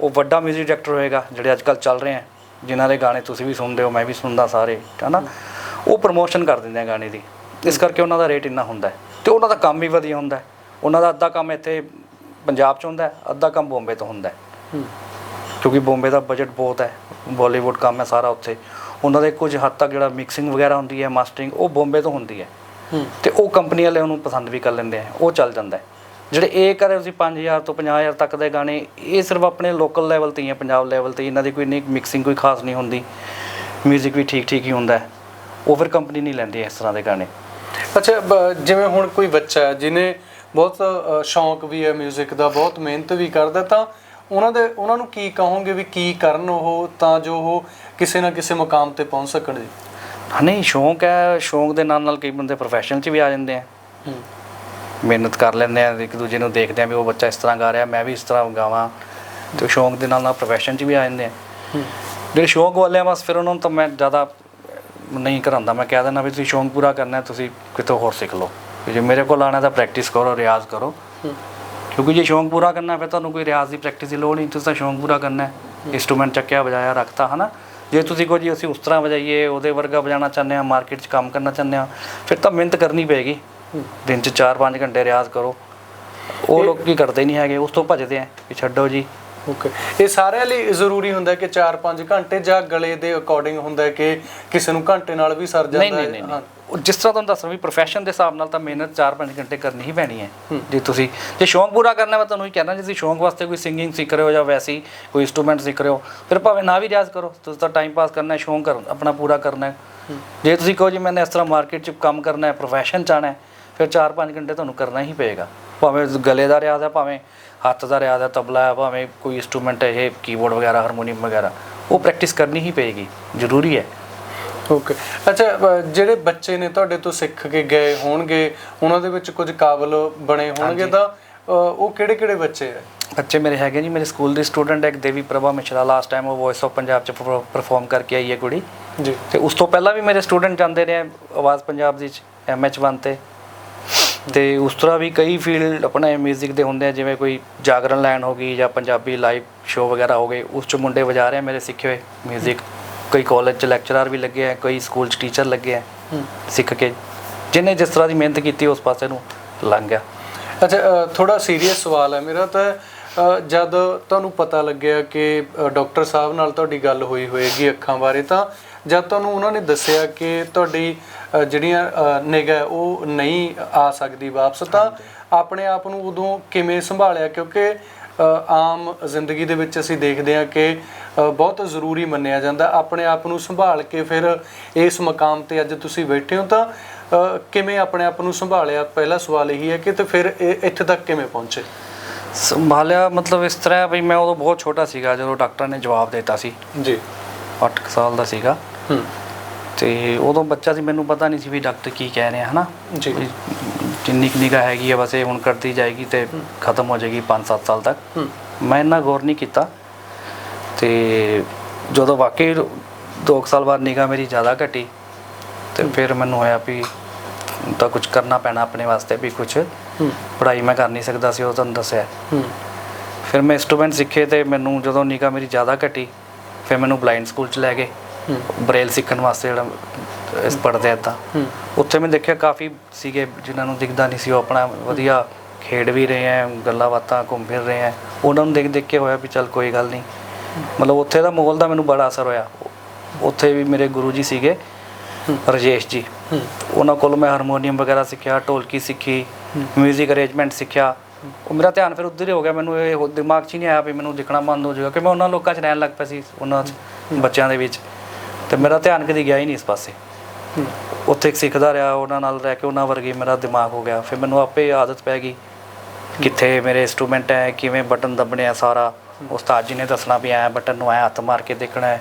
ਉਹ ਵੱਡਾ 뮤직 ਡਾਇਰੈਕਟਰ ਹੋਏਗਾ, ਜਿਹੜੇ ਅੱਜ ਕੱਲ ਚੱਲ ਰਹੇ ਆ ਜਿਨ੍ਹਾਂ ਦੇ ਗਾਣੇ ਤੁਸੀਂ ਵੀ ਸੁਣਦੇ ਹੋ, ਮੈਂ ਵੀ ਸੁਣਦਾ ਸਾਰੇ, ਹਨਾ? ਉਹ ਪ੍ਰਮੋਸ਼ਨ ਕਰ ਦਿੰਦੇ ਆ ਗਾਣੇ ਦੀ। ਇਸ ਕਰਕੇ ਉਹਨਾਂ ਦਾ ਰੇਟ ਇੰਨਾ ਹੁੰਦਾ ਹੈ। ਤੇ ਉਹਨਾਂ ਦਾ ਕੰਮ ਵੀ ਵਧੀਆ ਹੁੰਦਾ ਹੈ। ਉਹਨਾਂ ਦਾ ਅੱਧਾ ਕੰਮ ਇੱਥੇ ਪੰਜਾਬ 'ਚ ਹੁੰਦਾ ਹੈ ਅੱਧਾ ਕੰਮ ਬੰਬੇ ਤੋਂ ਹੁੰਦਾ ਹੈ। ਕਿਉਂਕਿ ਬੰਬੇ ਦਾ ਬਜਟ ਬਹੁਤ ਹੈ ਬਾਲੀਵੁੱਡ ਕੰਮ ਹੈ ਸਾਰਾ ਉੱਥੇ। ਉਹਨਾਂ ਦੇ ਕੁਝ ਹੱਦ ਤੱਕ ਜਿਹੜਾ ਮਿਕਸਿੰਗ ਵਗੈਰਾ ਹੁੰਦੀ ਹੈ ਮਾਸਟਰਿੰਗ ਉਹ ਬੰਬੇ ਤੋਂ ਹੁੰਦੀ ਹੈ। ਤੇ ਉਹ ਕੰਪਨੀ ਵਾਲੇ ਉਹਨੂੰ ਪਸੰਦ ਵੀ ਕਰ ਲੈਂਦੇ ਆ ਉਹ ਚੱਲ ਜਾਂਦਾ ਹੈ। ਜਿਹੜੇ ਇਹ ਕਰੇ ਤੁਸੀਂ 5000 ਤੋਂ 50000 ਤੱਕ ਦੇ ਗਾਣੇ ਇਹ ਸਿਰਫ ਆਪਣੇ ਲੋਕਲ ਲੈਵਲ ਤੇ ਹੀ ਹੈ ਪੰਜਾਬ ਲੈਵਲ ਤੇ ਇਹਨਾਂ ਦੀ ਕੋਈ ਨਹੀਂ ਮਿਕਸਿੰਗ ਕੋਈ ਖਾਸ ਨਹੀਂ ਹੁੰਦੀ। 뮤직 ਵੀ ਠੀਕ ਠੀਕ ਹੀ ਹੁੰਦਾ ਹੈ। ਉਹ ਫਿਰ ਕੰਪਨੀ ਨਹੀਂ ਲੈਂਦੀ ਇਸ ਤਰ੍ਹਾਂ ਦੇ ਗਾਣੇ। ਅੱਛਾ ਜਿਵੇਂ ਹੁਣ ਕੋਈ ਬੱਚਾ ਜਿਹਨੇ ਬਹੁਤ ਸ਼ੌਂਕ ਵੀ ਹੈ 뮤직 ਦਾ ਬਹੁਤ ਮਿਹਨਤ ਵੀ ਕਰਦਾ ਤਾਂ ਉਹਨਾਂ ਦੇ ਉਹਨਾਂ ਨੂੰ ਕੀ ਕਹੋਗੇ ਵੀ ਕੀ ਕਰਨ ਉਹ ਤਾਂ ਜੋ ਉਹ ਕਿਸੇ ਨਾ ਕਿਸੇ ਮੁਕਾਮ ਤੇ ਪਹੁੰਚ ਸਕਣ ਜੀ? ਨਹੀਂ ਸ਼ੌਂਕ ਹੈ ਸ਼ੌਂਕ ਦੇ ਨਾਲ ਨਾਲ ਕਈ ਬੰਦੇ ਪ੍ਰੋਫੈਸ਼ਨ 'ਚ ਵੀ ਆ ਜਾਂਦੇ ਆ। ਮਿਹਨਤ ਕਰ ਲੈਂਦੇ ਆ ਇੱਕ ਦੂਜੇ ਨੂੰ ਦੇਖਦੇ ਆ ਵੀ ਉਹ ਬੱਚਾ ਇਸ ਤਰ੍ਹਾਂ ਗਾ ਰਿਹਾ ਮੈਂ ਵੀ ਇਸ ਤਰ੍ਹਾਂ ਗਾਵਾਂ। ਤੇ ਸ਼ੌਂਕ ਦੇ ਨਾਲ ਨਾਲ ਪ੍ਰੋਫੈਸ਼ਨ 'ਚ ਵੀ ਆ ਜਾਂਦੇ ਆ। ਜਿਹੜੇ ਸ਼ੌਂਕ ਵਾਲੇ ਆ ਬਸ ਫਿਰ ਉਹਨਾਂ ਨੂੰ ਤਾਂ ਮੈਂ ਜ਼ਿਆਦਾ ਨਹੀਂ ਕਰਾਂਦਾ ਮੈਂ ਕਹਿ ਦਿੰਦਾ ਵੀ ਤੁਸੀਂ ਸ਼ੌਂਕ ਪੂਰਾ ਕਰਨਾ ਹੈ ਤੁਸੀਂ ਕਿਤੋਂ ਹੋਰ ਸਿੱਖ ਲਓ। ਜੇ ਮੇਰੇ ਕੋਲ ਆਣਾ ਤਾਂ ਪ੍ਰੈਕਟਿਸ ਕਰੋ ਰਿਆਜ਼ ਕਰੋ। ਕਿਉਂਕਿ ਜੇ ਸ਼ੌਂਕ ਪੂਰਾ ਕਰਨਾ ਫਿਰ ਤੁਹਾਨੂੰ ਕੋਈ ਰਿਆਜ਼ ਦੀ ਪ੍ਰੈਕਟਿਸ ਦੀ ਲੋੜ ਨਹੀਂ। ਤੁਸੀਂ ਤਾਂ ਸ਼ੌਂਕ ਪੂਰਾ ਕਰਨਾ ਹੈ। ਇਨਸਟਰੂਮੈਂਟ ਚੱਕਿਆ ਵਜਾਇਆ ਰੱਖਤਾ ਹਨਾ? ਜੇ ਤੁਸੀਂ ਜੀ ਅਸੀਂ ਉਸ ਤਰ੍ਹਾਂ ਵਜਾਈਏ ਉਹਦੇ ਵਰਗਾ ਵਜਾਉਣਾ ਚਾਹੁੰਦੇ ਆ ਮਾਰਕੀਟ 'ਚ ਕੰਮ ਕਰਨਾ ਚਾਹੁੰਦੇ ਆ ਫਿਰ ਤਾਂ ਮਿਹਨਤ ਕਰਨੀ ਪਏਗੀ। ਦਿਨ 'ਚ 4-5 ਘੰਟੇ ਰਿਆਜ਼ ਕਰੋ। ਉਹ ਲੋਕ ਕੀ ਕਰਦੇ ਨਹੀਂ ਹੈਗੇ ਉਸ ਤੋਂ ਭੱਜਦੇ ਆ ਵੀ ਛੱਡੋ ਜੀ। ਓਕੇ ਇਹ ਸਾਰਿਆਂ ਲਈ ਜ਼ਰੂਰੀ ਹੁੰਦਾ ਕਿ 4-5 ਘੰਟੇ ਜਾਂ ਗਲੇ ਦੇ ਅਕੋਰਡਿੰਗ ਹੁੰਦਾ ਕਿ ਕਿਸੇ ਨੂੰ ਘੰਟੇ ਨਾਲ ਵੀ ਸਰ ਜਾਂਦਾ ਹੈ। ਹਾਂ। ਜਿਸ ਤਰ੍ਹਾਂ ਤੁਹਾਨੂੰ ਦੱਸਣਾ ਵੀ profession ਦੇ ਹਿਸਾਬ ਨਾਲ ਤਾਂ ਮਿਹਨਤ 4-5 ਘੰਟੇ ਕਰਨੀ ਹੀ ਪੈਣੀ ਹੈ। ਜੇ ਤੁਸੀਂ ਜੇ ਸ਼ੌਂਕ ਪੂਰਾ ਕਰਨਾ ਮੈਂ ਤੁਹਾਨੂੰ ਹੀ ਕਹਿਣਾ ਜੇ ਤੁਸੀਂ ਸ਼ੌਂਕ ਵਾਸਤੇ ਕੋਈ ਸਿੰਗਿੰਗ ਸਿੱਖ ਰਹੇ ਹੋ ਜਾਂ ਵੈਸੀ ਕੋਈ ਇਨਸਟਰੂਮੈਂਟ ਸਿੱਖ ਰਹੇ ਹੋ ਫਿਰ ਭਾਵੇਂ ਨਾ ਵੀ ਰਿਆਜ਼ ਕਰੋ ਤੁਸੀਂ ਤਾਂ ਟਾਈਮ ਪਾਸ ਕਰਨਾ ਹੈ ਸ਼ੌਂਕ ਕਰ ਆਪਣਾ ਪੂਰਾ ਕਰਨਾ ਹੈ। ਜੇ ਤੁਸੀਂ ਕਹੋ ਜੀ ਮੈंने ਇਸ ਤਰ੍ਹਾਂ ਮਾਰਕੀਟ 'ਚ ਕੰਮ ਕਰਨਾ ਹੈ profession 'ਚ ਆਉਣਾ ਹੈ ਫਿਰ 4-5 ਘੰਟੇ ਤੁਹਾਨੂੰ ਕਰਨਾ ਹੀ ਪਏਗਾ। ਭਾਵੇਂ ਗਲੇ ਦਾ ਰਿਆਜ਼ ਹੈ ਭਾਵੇਂ ਹੱਥ ਦਾ ਰਿਆਜ਼ ਹੈ ਤਬਲਾ ਹੈ ਭਾਵੇਂ ਕੋਈ ਇਨਸਟਰੂਮੈਂਟ ਹੈ ਇਹ ਕੀਬੋਰਡ ਵਗੈਰਾ ਹਾਰਮੋਨੀਅਮ ਵਗੈਰਾ ਉਹ ਪ੍ਰੈਕਟਿਸ ਕਰਨੀ ਹੀ ਪਏਗੀ ਜ਼ਰੂਰੀ ਹੈ। ਓਕੇ ਅੱਛਾ ਜਿਹੜੇ ਬੱਚੇ ਨੇ ਤੁਹਾਡੇ ਤੋਂ ਸਿੱਖ ਕੇ ਗਏ ਹੋਣਗੇ ਉਹਨਾਂ ਦੇ ਵਿੱਚ ਕੁਝ ਕਾਬਲ ਬਣੇ ਹੋਣਗੇ ਤਾਂ ਉਹ ਕਿਹੜੇ ਕਿਹੜੇ ਬੱਚੇ ਹੈ? ਬੱਚੇ ਮੇਰੇ ਹੈਗੇ ਜੀ ਮੇਰੇ ਸਕੂਲ ਦੀ ਸਟੂਡੈਂਟ ਹੈ ਇੱਕ ਦੇਵੀ ਪ੍ਰਭਾ ਮਿਸ਼ਰਾ ਲਾਸਟ ਟਾਈਮ ਉਹ ਵੌਇਸ ਆਫ ਪੰਜਾਬ ਚ ਪਰਫਾਰਮ ਕਰਕੇ ਆਈ ਹੈ ਕੁੜੀ। ਜੀ। ਤੇ ਉਸ ਤੋਂ ਪਹਿਲਾਂ ਵੀ ਮੇਰੇ ਸਟੂਡੈਂਟ ਜਾਂਦੇ ਰਹੇ ਆਵਾਜ਼ ਪੰਜਾਬ ਦੀ ਐਮਐਚ1 ਤੇ। ਤੇ ਉਸ ਤਰ੍ਹਾਂ ਵੀ ਕਈ ਫੀਲਡ ਆਪਣੇ ਮਿਊਜ਼ਿਕ ਦੇ ਹੁੰਦੇ ਆ ਜਿਵੇਂ ਕੋਈ ਜਾਗਰਣ ਲਾਈਨ ਹੋ ਗਈ ਜਾਂ ਪੰਜਾਬੀ ਲਾਈਵ ਸ਼ੋਅ ਵਗੈਰਾ ਹੋ ਗਏ ਉਸ 'ਚ ਮੁੰਡੇ ਵਜਾ ਰਹੇ ਆ ਮੇਰੇ ਸਿੱਖੇ ਹੋਏ ਮਿਊਜ਼ਿਕ ਕਈ ਕਾਲਜ 'ਚ ਲੈਕਚਰਰ ਵੀ ਲੱਗੇ ਆ ਕਈ ਸਕੂਲ 'ਚ ਟੀਚਰ ਲੱਗੇ ਆ ਸਿੱਖ ਕੇ। ਜਿਨੇ ਜਿਸ ਤਰ੍ਹਾਂ ਦੀ ਮਿਹਨਤ ਕੀਤੀ ਉਸ ਪਾਸੇ ਨੂੰ ਲੰਘ ਗਿਆ। ਅੱਛਾ ਥੋੜਾ ਸੀਰੀਅਸ ਸਵਾਲ ਹੈ। ਮੇਰਾ ਤਾਂ ਜਦ ਤੁਹਾਨੂੰ ਪਤਾ ਲੱਗਿਆ ਕਿ ਡਾਕਟਰ ਸਾਹਿਬ ਨਾਲ ਤੁਹਾਡੀ ਗੱਲ ਹੋਈ ਹੋਏਗੀ ਅੱਖਾਂ ਬਾਰੇ ਤਾਂ ਜਦ ਤੁਹਾਨੂੰ ਉਹਨਾਂ ਨੇ ਦੱਸਿਆ ਕਿ ਤੁਹਾਡੀ ਜਿਹੜੀਆਂ ਨਿਗਾਹ ਉਹ ਨਹੀਂ ਆ ਸਕਦੀ ਵਾਪਸ ਤਾਂ ਆਪਣੇ ਆਪ ਨੂੰ ਉਦੋਂ ਕਿਵੇਂ ਸੰਭਾਲਿਆ? ਕਿਉਂਕਿ ਆਮ ਜ਼ਿੰਦਗੀ ਦੇ ਵਿੱਚ ਅਸੀਂ ਦੇਖਦੇ ਹਾਂ ਕਿ ਬਹੁਤ ਜ਼ਰੂਰੀ ਮੰਨਿਆ ਜਾਂਦਾ ਆਪਣੇ ਆਪ ਨੂੰ ਸੰਭਾਲ ਕੇ ਫਿਰ ਇਸ ਮਕਾਮ ਤੇ ਅੱਜ ਤੁਸੀਂ ਬੈਠੇ ਹੋ ਤਾਂ ਕਿਵੇਂ ਆਪਣੇ ਆਪ ਨੂੰ ਸੰਭਾਲਿਆ? ਪਹਿਲਾ ਸਵਾਲ ਇਹੀ ਹੈ ਕਿ ਤੇ ਫਿਰ ਇੱਥੇ ਤੱਕ ਕਿਵੇਂ ਪਹੁੰਚੇ? ਸੰਭਾਲਿਆ ਮਤਲਬ ਇਸ ਤਰ੍ਹਾਂ ਵੀ ਮੈਂ ਉਦੋਂ ਬਹੁਤ ਛੋਟਾ ਸੀਗਾ ਜਦੋਂ ਡਾਕਟਰ ਨੇ ਜਵਾਬ ਦਿੱਤਾ ਸੀ। ਜੀ। 8 ਸਾਲ ਦਾ ਸੀਗਾ। ਹੂੰ। ਤੇ ਉਦੋਂ ਬੱਚਾ ਸੀ ਮੈਨੂੰ ਪਤਾ ਨਹੀਂ ਸੀ ਵੀ ਡਾਕਟਰ ਕੀ ਕਹਿ ਰਹੇ ਆ ਹਨਾ? ਜੀ। ਜਿੰਨੀ ਕੁ ਨਿਗਾਹ ਹੈਗੀ ਆ ਬਸ ਇਹ ਹੁਣ ਕਰਦੀ ਜਾਏਗੀ ਤੇ ਖਤਮ ਹੋ ਜਾਏਗੀ 5-7 ਸਾਲ ਤੱਕ। ਮੈਂ ਇੰਨਾ ਗੌਰ ਨਹੀਂ ਕੀਤਾ। ਤੇ ਜਦੋਂ ਵਾਕਈ 2 ਸਾਲ ਬਾਅਦ ਨਿਗਾਹ ਮੇਰੀ ਜ਼ਿਆਦਾ ਘਟੀ ਤੇ ਫਿਰ ਮੈਨੂੰ ਹੋਇਆ ਵੀ ਤਾਂ ਕੁਝ ਕਰਨਾ ਪੈਣਾ ਆਪਣੇ ਵਾਸਤੇ ਵੀ ਕੁਝ ਪੜ੍ਹਾਈ ਮੈਂ ਕਰ ਨਹੀਂ ਸਕਦਾ ਸੀ ਉਹ ਤੁਹਾਨੂੰ ਦੱਸਿਆ। ਫਿਰ ਮੈਂ ਇਨਸਟਰੂਮੈਂਟ ਸਿੱਖੇ ਤੇ ਮੈਨੂੰ ਜਦੋਂ ਨਿਗਾਹ ਮੇਰੀ ਜ਼ਿਆਦਾ ਘਟੀ ਫਿਰ ਮੈਨੂੰ ਬਲਾਈਂਡ ਸਕੂਲ ਚ ਲੈ ਗਏ। ਬ੍ਰੇਲ ਸਿੱਖਣ ਵਾਸਤੇ ਜਿਹੜਾ ਇਸ ਪੜਦੇ ਇਦਾਂ ਹੂੰ। ਉੱਥੇ ਮੈਂ ਦੇਖਿਆ ਕਾਫੀ ਸੀਗੇ ਜਿਨ੍ਹਾਂ ਨੂੰ ਦਿਖਦਾ ਨਹੀਂ ਸੀ ਉਹ ਆਪਣਾ ਵਧੀਆ ਖੇਡ ਵੀ ਰਹੇ ਆ ਗੱਲਾਂ ਬਾਤਾਂ ਘੁੰਮ ਫਿਰ ਰਹੇ ਆ ਉਹਨਾਂ ਨੂੰ ਦੇਖ ਦੇਖ ਕੇ ਹੋਇਆ ਵੀ ਚੱਲ ਕੋਈ ਗੱਲ ਨਹੀਂ। ਮਤਲਬ ਉੱਥੇ ਦਾ ਮਾਹੌਲ ਦਾ ਮੈਨੂੰ ਬੜਾ ਅਸਰ ਹੋਇਆ। ਉੱਥੇ ਵੀ ਮੇਰੇ ਗੁਰੂ ਜੀ ਸੀਗੇ ਰਜੇਸ਼ ਜੀ। ਉਹਨਾਂ ਕੋਲ ਮੈਂ ਹਾਰਮੋਨੀਅਮ ਵਗੈਰਾ ਸਿੱਖਿਆ ਢੋਲਕੀ ਸਿੱਖੀ। 뮤직 ਅਰੇਂਜਮੈਂਟ ਸਿੱਖਿਆ। ਉਹ ਮੇਰਾ ਧਿਆਨ ਫਿਰ ਉੱਧਰ ਹੀ ਹੋ ਗਿਆ। ਮੈਨੂੰ ਇਹ ਹੋ- ਦਿਮਾਗ 'ਚ ਹੀ ਨਹੀਂ ਆਇਆ ਵੀ ਮੈਨੂੰ ਦਿਖਣਾ ਬੰਦ ਹੋ ਜਾਊਗਾ ਕਿ ਮੈਂ ਉਹਨਾਂ ਲੋਕਾਂ 'ਚ ਰਹਿਣ ਲੱਗ ਪਿਆ ਸੀ, ਉਹਨਾਂ 'ਚ, ਬੱਚਿਆਂ ਦੇ ਵਿੱਚ। ਤੇ ਮੇਰਾ ਧਿਆਨ ਕਦੀ ਗਿਆ ਹੀ ਨਹੀਂ ਇਸ ਪਾਸੇ। ਉੱਥੇ ਇੱਕ ਸਿੱਖਦਾ ਰਿਹਾ, ਉਹਨਾਂ ਨਾਲ ਰਹਿ ਕੇ ਉਹਨਾਂ ਵਰਗੀ ਮੇਰਾ ਦਿਮਾਗ ਹੋ ਗਿਆ। ਫਿਰ ਮੈਨੂੰ ਆਪੇ ਆਦਤ ਪੈ ਗਈ, ਕਿੱਥੇ ਮੇਰੇ ਇਨਸਟਰੂਮੈਂਟ ਹੈ, ਕਿਵੇਂ ਬਟਨ ਦੱਬਣੇ ਆ ਸਾਰਾ। ਉਸਤਾਦ ਜੀ ਨੇ ਦੱਸਣਾ ਵੀ ਐ ਬਟਨ ਨੂੰ ਐ ਹੱਥ ਮਾਰ ਕੇ ਦੇਖਣਾ ਹੈ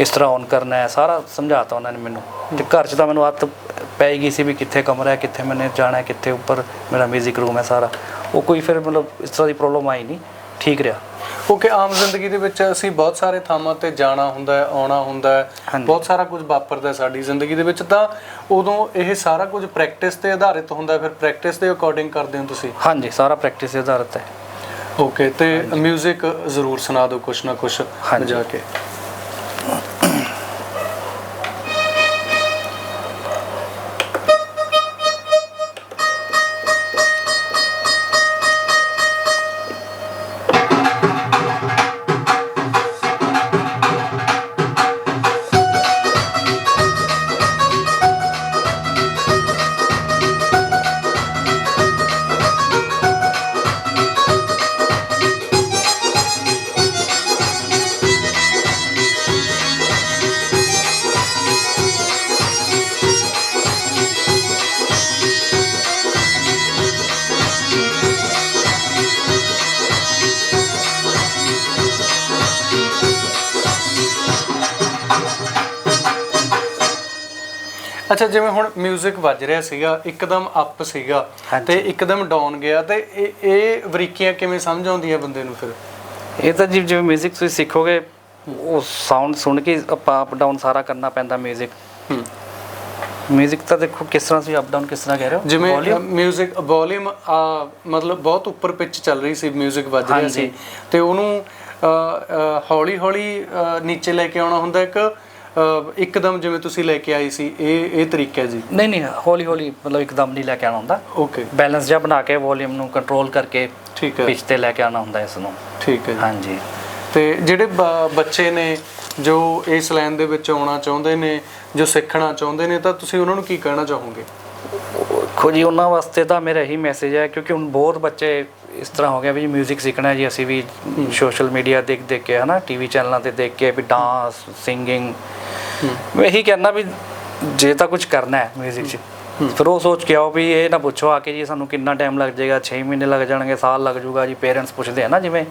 ਇਸ ਤਰ੍ਹਾਂ ਔਨ ਕਰਨਾ ਹੈ ਸਾਰਾ ਸਮਝਾਤਾ ਉਹਨਾਂ ਨੇ ਮੈਨੂੰ। ਤੇ ਘਰ 'ਚ ਤਾਂ ਮੈਨੂੰ ਆਦਤ ਪੈ ਗਈ ਸੀ ਵੀ ਕਿੱਥੇ ਕਮਰਾ ਹੈ ਕਿੱਥੇ ਮੈਨੇ ਜਾਣਾ ਹੈ ਕਿੱਥੇ ਉੱਪਰ ਮੇਰਾ 뮤직 ਰੂਮ ਹੈ ਸਾਰਾ। ਉਹ ਕੋਈ ਫਿਰ ਮਤਲਬ ਇਸ ਤਰ੍ਹਾਂ ਦੀ ਪ੍ਰੋਬਲਮ ਆਈ ਨਹੀਂ ਠੀਕ ਰਿਹਾ। ਓਕੇ ਆਮ ਜ਼ਿੰਦਗੀ ਦੇ ਵਿੱਚ ਅਸੀਂ ਬਹੁਤ ਸਾਰੇ ਥਾਵਾਂ ਤੇ ਜਾਣਾ ਹੁੰਦਾ ਹੈ ਆਉਣਾ ਹੁੰਦਾ ਹੈ। ਬਹੁਤ ਸਾਰਾ ਕੁਝ ਵਾਪਰਦਾ ਸਾਡੀ ਜ਼ਿੰਦਗੀ ਦੇ ਵਿੱਚ। ਤਾਂ ਉਦੋਂ ਇਹ ਸਾਰਾ ਕੁਝ ਪ੍ਰੈਕਟਿਸ ਤੇ ਆਧਾਰਿਤ ਹੁੰਦਾ ਫਿਰ ਪ੍ਰੈਕਟਿਸ ਦੇ ਅਕੋਰਡਿੰਗ ਕਰਦੇ ਹੋ ਤੁਸੀਂ? ਹਾਂਜੀ ਸਾਰਾ ਪ੍ਰੈਕਟਿਸ ਦੇ ਆਧਾਰਿਤ ਹੈ। ਓਕੇ ਤੇ 뮤직 ਜ਼ਰੂਰ ਸੁਣਾ ਦਿਓ ਕੁਛ ਨਾ ਕੁਛ। ਵਜਾ ਕੇ ਅੱਛਾ ਜਿਵੇਂ ਹੁਣ 뮤직 ਵੱਜ ਰਿਹਾ ਸੀਗਾ ਇੱਕਦਮ ਅਪ ਸੀਗਾ ਹਾਂਜੀ। ਤੇ ਇੱਕਦਮ ਡਾਊਨ ਗਿਆ ਤੇ ਇਹ ਇਹ ਬਰੀਕੀਆਂ ਕਿਵੇਂ ਸਮਝ ਆਉਂਦੀਆਂ ਬੰਦੇ ਨੂੰ ਫਿਰ ਇਹ ਤਾਂ ਜੀ ਜਿਵੇਂ 뮤직 ਤੁਸੀਂ ਸਿੱਖੋਗੇ ਉਹ ਸਾਊਂਡ ਸੁਣ ਕੇ ਆਪਾਂ ਅਪ ਡਾਊਨ ਸਾਰਾ ਕਰਨਾ ਪੈਂਦਾ 뮤직 ਹੂੰ 뮤직 ਤਾਂ ਦੇਖੋ ਕਿਸ ਤਰ੍ਹਾਂ ਤੁਸੀਂ ਅਪ ਡਾਊਨ ਕਿਸ ਤਰ੍ਹਾਂ ਕਹਿ ਰਹੇ ਹੋ ਜਿਵੇਂ Volume? 뮤직 ਵੋਲਿਊਮ ਮਤਲਬ ਬਹੁਤ ਉੱਪਰ ਪਿਚ ਚੱਲ ਰਹੀ ਸੀ 뮤직 ਵੱਜ ਰਿਹਾ ਹਾਂਜੀ। ਸੀ ਤੇ ਉਹਨੂੰ ਹੌਲੀ ਹੌਲੀ ਨੀਚੇ ਲੈ ਕੇ ਆਉਣਾ ਹੁੰਦਾ ਇੱਕ ਅ, ਇੱਕਦਮ ਜਿਵੇਂ ਤੁਸੀਂ ਲੈ ਕੇ ਆਏ ਸੀ ਇਹ ਇਹ ਤਰੀਕਾ ਜੀ? ਨਹੀਂ ਨਹੀਂ ਹੌਲੀ ਹੌਲੀ ਮਤਲਬ ਇੱਕਦਮ ਨਹੀਂ ਲੈ ਕੇ ਆਉਣਾ ਹੁੰਦਾ। ਓਕੇ ਬੈਲੈਂਸ ਜਿਹਾ ਬਣਾ ਕੇ ਵੋਲਿਊਮ ਨੂੰ ਕੰਟਰੋਲ ਕਰਕੇ ਠੀਕ ਹੈ। ਪਿਚ ਤੇ ਲੈ ਕੇ ਆਉਣਾ ਹੁੰਦਾ ਇਸ ਨੂੰ। ਠੀਕ ਹੈ ਹਾਂਜੀ। ਤੇ ਜਿਹੜੇ ਬੱਚੇ ਨੇ ਜੋ ਇਸ ਲਾਈਨ ਦੇ ਵਿੱਚ ਆਉਣਾ ਚਾਹੁੰਦੇ ਨੇ ਜੋ ਸਿੱਖਣਾ ਚਾਹੁੰਦੇ ਨੇ ਤਾਂ ਤੁਸੀਂ ਉਹਨਾਂ ਨੂੰ ਕੀ ਕਹਿਣਾ ਚਾਹੋਗੇ? ਦੇਖੋ ਜੀ ਉਹਨਾਂ ਵਾਸਤੇ ਤਾਂ ਮੇਰਾ ਇਹੀ ਮੈਸੇਜ ਹੈ ਕਿਉਂਕਿ ਹੁਣ ਬਹੁਤ ਬੱਚੇ ਇਸ ਤਰ੍ਹਾਂ ਹੋ ਗਿਆ ਵੀ 뮤직 ਸਿੱਖਣਾ ਜੀ ਅਸੀਂ ਵੀ ਸੋਸ਼ਲ ਮੀਡੀਆ ਦੇਖ ਦੇਖ ਕੇ ਹਨਾ ਟੀਵੀ ਚੈਨਲਾਂ ਤੇ ਦੇਖ ਕੇ ਵੀ ਡਾਂਸ ਸਿੰਗਿੰਗ ਮੈਂ ਇਹੀ ਕਹਿੰਦਾ ਵੀ ਜੇ ਤਾਂ ਕੁਝ ਕਰਨਾ ਹੈ ਮਿਊਜ਼ਿਕ 'ਚ ਫਿਰ ਉਹ ਸੋਚ ਕੇ ਆਓ ਵੀ ਇਹ ਨਾ ਪੁੱਛੋ ਆ ਕੇ ਜੀ ਸਾਨੂੰ ਕਿੰਨਾ ਟਾਈਮ ਲੱਗ ਜਾਏਗਾ 6 ਮਹੀਨੇ ਲੱਗ ਜਾਣਗੇ ਸਾਲ ਲੱਗ ਜਾਊਗਾ ਜੀ ਪੇਰੈਂਟਸ ਪੁੱਛਦੇ ਆ ਨਾ ਜਿਵੇਂ।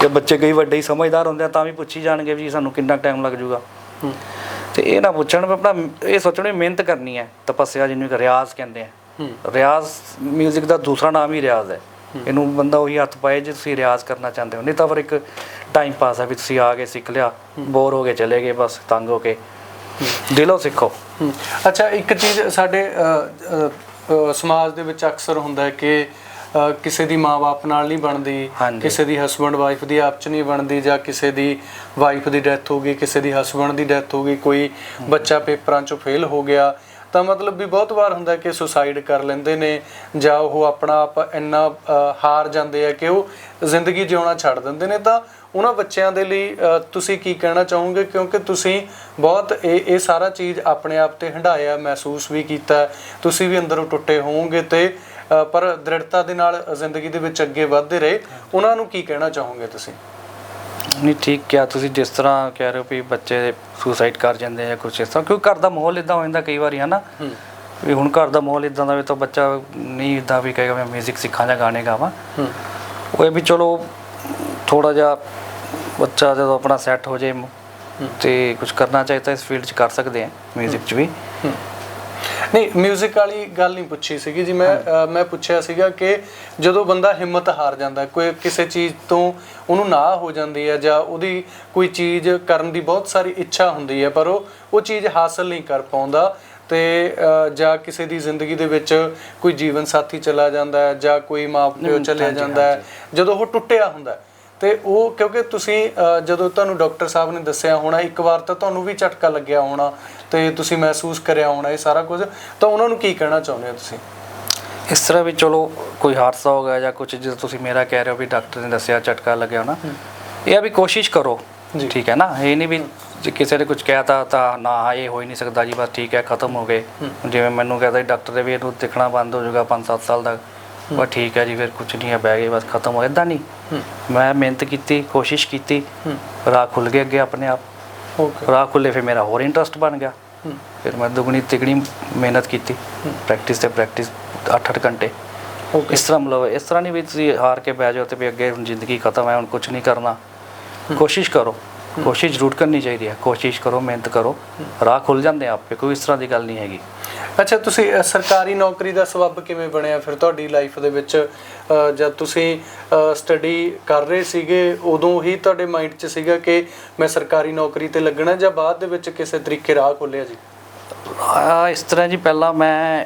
ਜੇ ਬੱਚੇ ਕਈ ਵੱਡੇ ਹੀ ਸਮਝਦਾਰ ਹੁੰਦੇ ਆ ਤਾਂ ਵੀ ਪੁੱਛੀ ਜਾਣਗੇ ਵੀ ਸਾਨੂੰ ਕਿੰਨਾ ਟਾਈਮ ਲੱਗ ਜਾਊਗਾ। ਤੇ ਇਹ ਨਾ ਪੁੱਛਣ ਵੀ ਆਪਣਾ ਇਹ ਸੋਚਣ ਵੀ ਮਿਹਨਤ ਕਰਨੀ ਹੈ ਤਪੱਸਿਆ ਜਿਹਨੂੰ ਰਿਆਜ਼ ਕਹਿੰਦੇ ਆ। ਰਿਆਜ਼ 뮤직 ਦਾ ਦੂਸਰਾ ਨਾਮ ਹੀ ਰਿਆਜ਼ ਹੈ। ਇਹਨੂੰ ਬੰਦਾ ਉਹੀ ਹੱਥ ਪਾਏ ਜੇ ਤੁਸੀਂ ਰਿਆਜ਼ ਕਰਨਾ ਚਾਹੁੰਦੇ ਹੋ। ਨਹੀਂ ਤਾਂ ਫਿਰ ਇੱਕ ਟਾਈਮ ਪਾਸ ਹੈ ਵੀ ਤੁਸੀਂ ਆ ਕੇ ਸਿੱਖ ਲਿਆ ਬੋਰ ਹੋ ਕੇ ਚਲੇ ਗਏ ਬਸ ਤੰਗ ਹੋ ਕੇ। ਦਿਲੋਂ ਸਿੱਖੋ। ਅੱਛਾ ਇੱਕ ਚੀਜ਼ ਸਾਡੇ ਸਮਾਜ ਦੇ ਵਿੱਚ ਅਕਸਰ ਹੁੰਦਾ ਹੈ ਕਿ ਕਿਸੇ ਦੀ ਮਾਂ-ਬਾਪ ਨਾਲ ਨਹੀਂ ਬਣਦੀ। ਕਿਸੇ ਦੀ ਹਸਬੰਡ ਵਾਈਫ ਦੀ ਆਪ ਚ ਨਹੀਂ ਬਣਦੀ ਜਾਂ ਕਿਸੇ ਦੀ ਵਾਈਫ ਦੀ ਡੈਥ ਹੋ ਗਈ ਕਿਸੇ ਦੀ ਹਸਬੰਡ ਦੀ ਡੈਥ ਹੋ ਗਈ ਕੋਈ ਬੱਚਾ ਪੇਪਰਾਂ ਚੋਂ ਫੇਲ ਹੋ ਗਿਆ ਤਾਂ ਮਤਲਬ ਵੀ ਬਹੁਤ ਵਾਰ ਹੁੰਦਾ ਕਿ ਸੁਸਾਈਡ ਕਰ ਲੈਂਦੇ ਨੇ ਜਾਂ ਉਹ ਆਪਣਾ ਆਪ ਇੰਨਾ ਹਾਰ ਜਾਂਦੇ ਆ ਕਿ ਉਹ ਜ਼ਿੰਦਗੀ ਜਿਉਣਾ ਛੱਡ ਦਿੰਦੇ ਨੇ। ਤਾਂ ਉਹਨਾਂ ਬੱਚਿਆਂ ਦੇ ਲਈ ਤੁਸੀਂ ਕੀ ਕਹਿਣਾ ਚਾਹੋਗੇ? ਕਿਉਂਕਿ ਤੁਸੀਂ ਬਹੁਤ ਇਹ ਇਹ ਸਾਰਾ ਚੀਜ਼ ਆਪਣੇ ਆਪ ਤੇ ਹੰਡਾਇਆ ਮਹਿਸੂਸ ਵੀ ਕੀਤਾ। ਤੁਸੀਂ ਵੀ ਅੰਦਰੋਂ ਟੁੱਟੇ ਹੋਵੋਗੇ ਤੇ ਪਰ ਦ੍ਰਿੜਤਾ ਦੇ ਨਾਲ ਜ਼ਿੰਦਗੀ ਦੇ ਵਿੱਚ ਅੱਗੇ ਵਧਦੇ ਰਹੇ। ਉਹਨਾਂ ਨੂੰ ਕੀ ਕਹਿਣਾ ਚਾਹੋਗੇ ਤੁਸੀਂ? ਨਹੀਂ ਠੀਕ ਕਿਹਾ ਤੁਸੀਂ ਜਿਸ ਤਰ੍ਹਾਂ ਕਹਿ ਰਹੇ ਹੋ ਵੀ ਬੱਚੇ ਸੁਸਾਈਡ ਕਰ ਜਾਂਦੇ ਆ ਜਾਂ ਕੁਝ ਇਸ ਤਰ੍ਹਾਂ ਕਿਉਂਕਿ ਘਰ ਦਾ ਮਾਹੌਲ ਇਦਾਂ ਹੋ ਜਾਂਦਾ ਕਈ ਵਾਰੀ ਹਨਾ ਹੂੰ ਵੀ ਹੁਣ ਘਰ ਦਾ ਮਾਹੌਲ ਇਦਾਂ ਦਾ ਵੀ ਤਾਂ ਬੱਚਾ ਨਹੀਂ ਇਦਾਂ ਵੀ ਕਹੇਗਾ ਮੈਂ 뮤직 ਸਿੱਖਾਂ ਜਾਂ ਗਾਣੇ ਗਾਵਾਂ ਹੂੰ ਉਹ ਇਹ ਵੀ ਚਲੋ ਥੋੜਾ ਜਿਹਾ ਬੱਚਾ ਜਦੋਂ ਆਪਣਾ ਸੈੱਟ ਹੋ ਜਾਏ ਤੇ ਕੁਝ ਕਰਨਾ ਚਾਹੇ ਤਾਂ ਇਸ ਫੀਲਡ 'ਚ ਕਰ ਸਕਦੇ ਆ 뮤직 'ਚ ਵੀ ਨਹੀਂ 뮤직 ਵਾਲੀ ਗੱਲ ਨਹੀਂ ਪੁੱਛੀ ਸੀਗੀ ਜੀ। ਮੈਂ ਮੈਂ ਪੁੱਛਿਆ ਸੀਗਾ ਕਿ ਜਦੋਂ ਬੰਦਾ ਹਿੰਮਤ ਹਾਰ ਜਾਂਦਾ ਕੋਈ ਕਿਸੇ ਚੀਜ਼ ਤੋਂ ਉਹਨੂੰ ਨਾ ਹੋ ਜਾਂਦੀ ਹੈ ਜਾਂ ਉਹਦੀ ਕੋਈ ਚੀਜ਼ ਕਰਨ ਦੀ ਬਹੁਤ ਸਾਰੀ ਇੱਛਾ ਹੁੰਦੀ ਹੈ ਪਰ ਉਹ ਉਹ ਚੀਜ਼ ਹਾਸਲ ਨਹੀਂ ਕਰ ਪਾਉਂਦਾ ਤੇ ਜਾਂ ਕਿਸੇ ਦੀ ਜ਼ਿੰਦਗੀ ਦੇ ਵਿੱਚ ਕੋਈ ਜੀਵਨ ਸਾਥੀ ਚਲਾ ਜਾਂਦਾ ਹੈ ਜਾਂ ਕੋਈ ਮਾਂ ਪਿਓ ਹਮ, ਚਲਿਆ ਹਾਂਜੀ, ਜਾਂਦਾ ਹੈ ਜਦੋਂ ਉਹ ਟੁੱਟਿਆ ਹੁੰਦਾ ਤੇ ਉਹ ਕਿਉਂਕਿ ਤੁਸੀਂ ਜਦੋਂ ਤੁਹਾਨੂੰ ਡਾਕਟਰ ਸਾਹਿਬ ਨੇ ਦੱਸਿਆ ਹੋਣਾ ਇੱਕ ਵਾਰ ਤਾਂ ਤੁਹਾਨੂੰ ਵੀ ਝਟਕਾ ਲੱਗਿਆ ਹੋਣਾ ਤੇ ਤੁਸੀਂ ਮਹਿਸੂਸ ਕਰਿਆ ਹੋਣਾ ਇਹ ਸਾਰਾ ਕੁਝ ਤਾਂ ਉਹਨਾਂ ਨੂੰ ਕੀ ਕਹਿਣਾ ਚਾਹੁੰਦੇ ਹੋ ਤੁਸੀਂ? ਇਸ ਤਰ੍ਹਾਂ ਵੀ ਚਲੋ ਕੋਈ ਹਾਦਸਾ ਹੋ ਗਿਆ ਜਾਂ ਕੁਝ ਜਿਵੇਂ ਤੁਸੀਂ ਮੇਰਾ ਕਹਿ ਰਹੇ ਹੋ ਵੀ ਡਾਕਟਰ ਨੇ ਦੱਸਿਆ ਝਟਕਾ ਲੱਗਿਆ ਹੋਣਾ। ਇਹ ਆ ਵੀ ਕੋਸ਼ਿਸ਼ ਕਰੋ। ਜੀ। ਠੀਕ ਹੈ ਨਾ? ਇਹ ਨਹੀਂ ਵੀ ਜੇ ਕਿਸੇ ਨੇ ਕੁਝ ਕਹਿਤਾ ਤਾਂ ਨਾ ਇਹ ਹੋ ਹੀ ਨਹੀਂ ਸਕਦਾ ਜੀ ਬਸ ਠੀਕ ਹੈ ਖਤਮ ਹੋ ਗਏ। ਜਿਵੇਂ ਮੈਨੂੰ ਕਹਿੰਦਾ ਡਾਕਟਰ ਦੇ ਵੀ ਇਹਨੂੰ ਦਿਖਣਾ ਬੰਦ ਹੋ ਜਾਊਗਾ 5-7 ਸਾਲ ਤੱਕ ਬਸ ਠੀਕ ਹੈ ਜੀ ਫਿਰ ਕੁਝ ਨਹੀਂ ਹੈ ਬਹਿ ਗਏ ਬਸ ਖਤਮ ਹੋ ਇਦਾਂ ਨਹੀਂ। ਮੈਂ ਮਿਹਨਤ ਕੀਤੀ ਕੋਸ਼ਿਸ਼ ਕੀਤੀ। ਰਾਹ ਖੁੱਲ ਗਿਆ ਅੱਗੇ ਆਪਣੇ ਆਪ। ਰਾਹ ਖੁੱਲੇ ਫਿਰ ਮੇਰਾ ਹੋਰ ਇੰਟਰਸਟ ਬਣ ਗਿਆ। ਫਿਰ ਮੈਂ ਦੁਗਣੀ ਤਿਗਣੀ ਮਿਹਨਤ ਕੀਤੀ। ਪ੍ਰੈਕਟਿਸ ਤੇ ਪ੍ਰੈਕਟਿਸ 8-8 ਘੰਟੇ। ਇਸ ਤਰ੍ਹਾਂ ਮਤਲਬ ਇਸ ਤਰ੍ਹਾਂ ਨਹੀਂ ਵੀ ਤੁਸੀਂ ਹਾਰ ਕੇ ਬਹਿ ਜਾਓ ਤੇ ਵੀ ਅੱਗੇ ਹੁਣ ਜ਼ਿੰਦਗੀ ਖਤਮ ਹੈ ਹੁਣ ਕੁਝ ਨਹੀਂ ਕਰਨਾ। ਕੋਸ਼ਿਸ਼ ਕਰੋ। ਕੋਸ਼ਿਸ਼ ਜ਼ਰੂਰ ਕਰਨੀ ਚਾਹੀਦੀ ਹੈ। ਕੋਸ਼ਿਸ਼ ਕਰੋ ਮਿਹਨਤ ਕਰੋ। ਰਾਹ ਖੁੱਲ ਜਾਂਦੇ ਆ ਆਪੇ ਕੋਈ ਇਸ ਤਰ੍ਹਾਂ ਦੀ ਗੱਲ ਨਹੀਂ ਹੈਗੀ। ਅੱਛਾ ਤੁਸੀਂ ਸਰਕਾਰੀ ਨੌਕਰੀ ਦਾ ਸਬਬ ਕਿਵੇਂ ਬਣਿਆ? ਫਿਰ ਤੁਹਾਡੀ ਲਾਈਫ ਦੇ ਵਿੱਚ ਜਦ ਤੁਸੀਂ ਸਟੱਡੀ ਕਰ ਰਹੇ ਸੀਗੇ ਉਦੋਂ ਹੀ ਤੁਹਾਡੇ ਮਾਈਂਡ 'ਚ ਸੀਗਾ ਕਿ ਮੈਂ ਸਰਕਾਰੀ ਨੌਕਰੀ ਤੇ ਲੱਗਣਾ ਜਾਂ ਬਾਅਦ ਦੇ ਵਿੱਚ ਕਿਸੇ ਤਰੀਕੇ ਰਾਹ ਖੋਲਿਆ ਜੀ? ਆ ਇਸ ਤਰ੍ਹਾਂ ਜੀ ਪਹਿਲਾਂ ਮੈਂ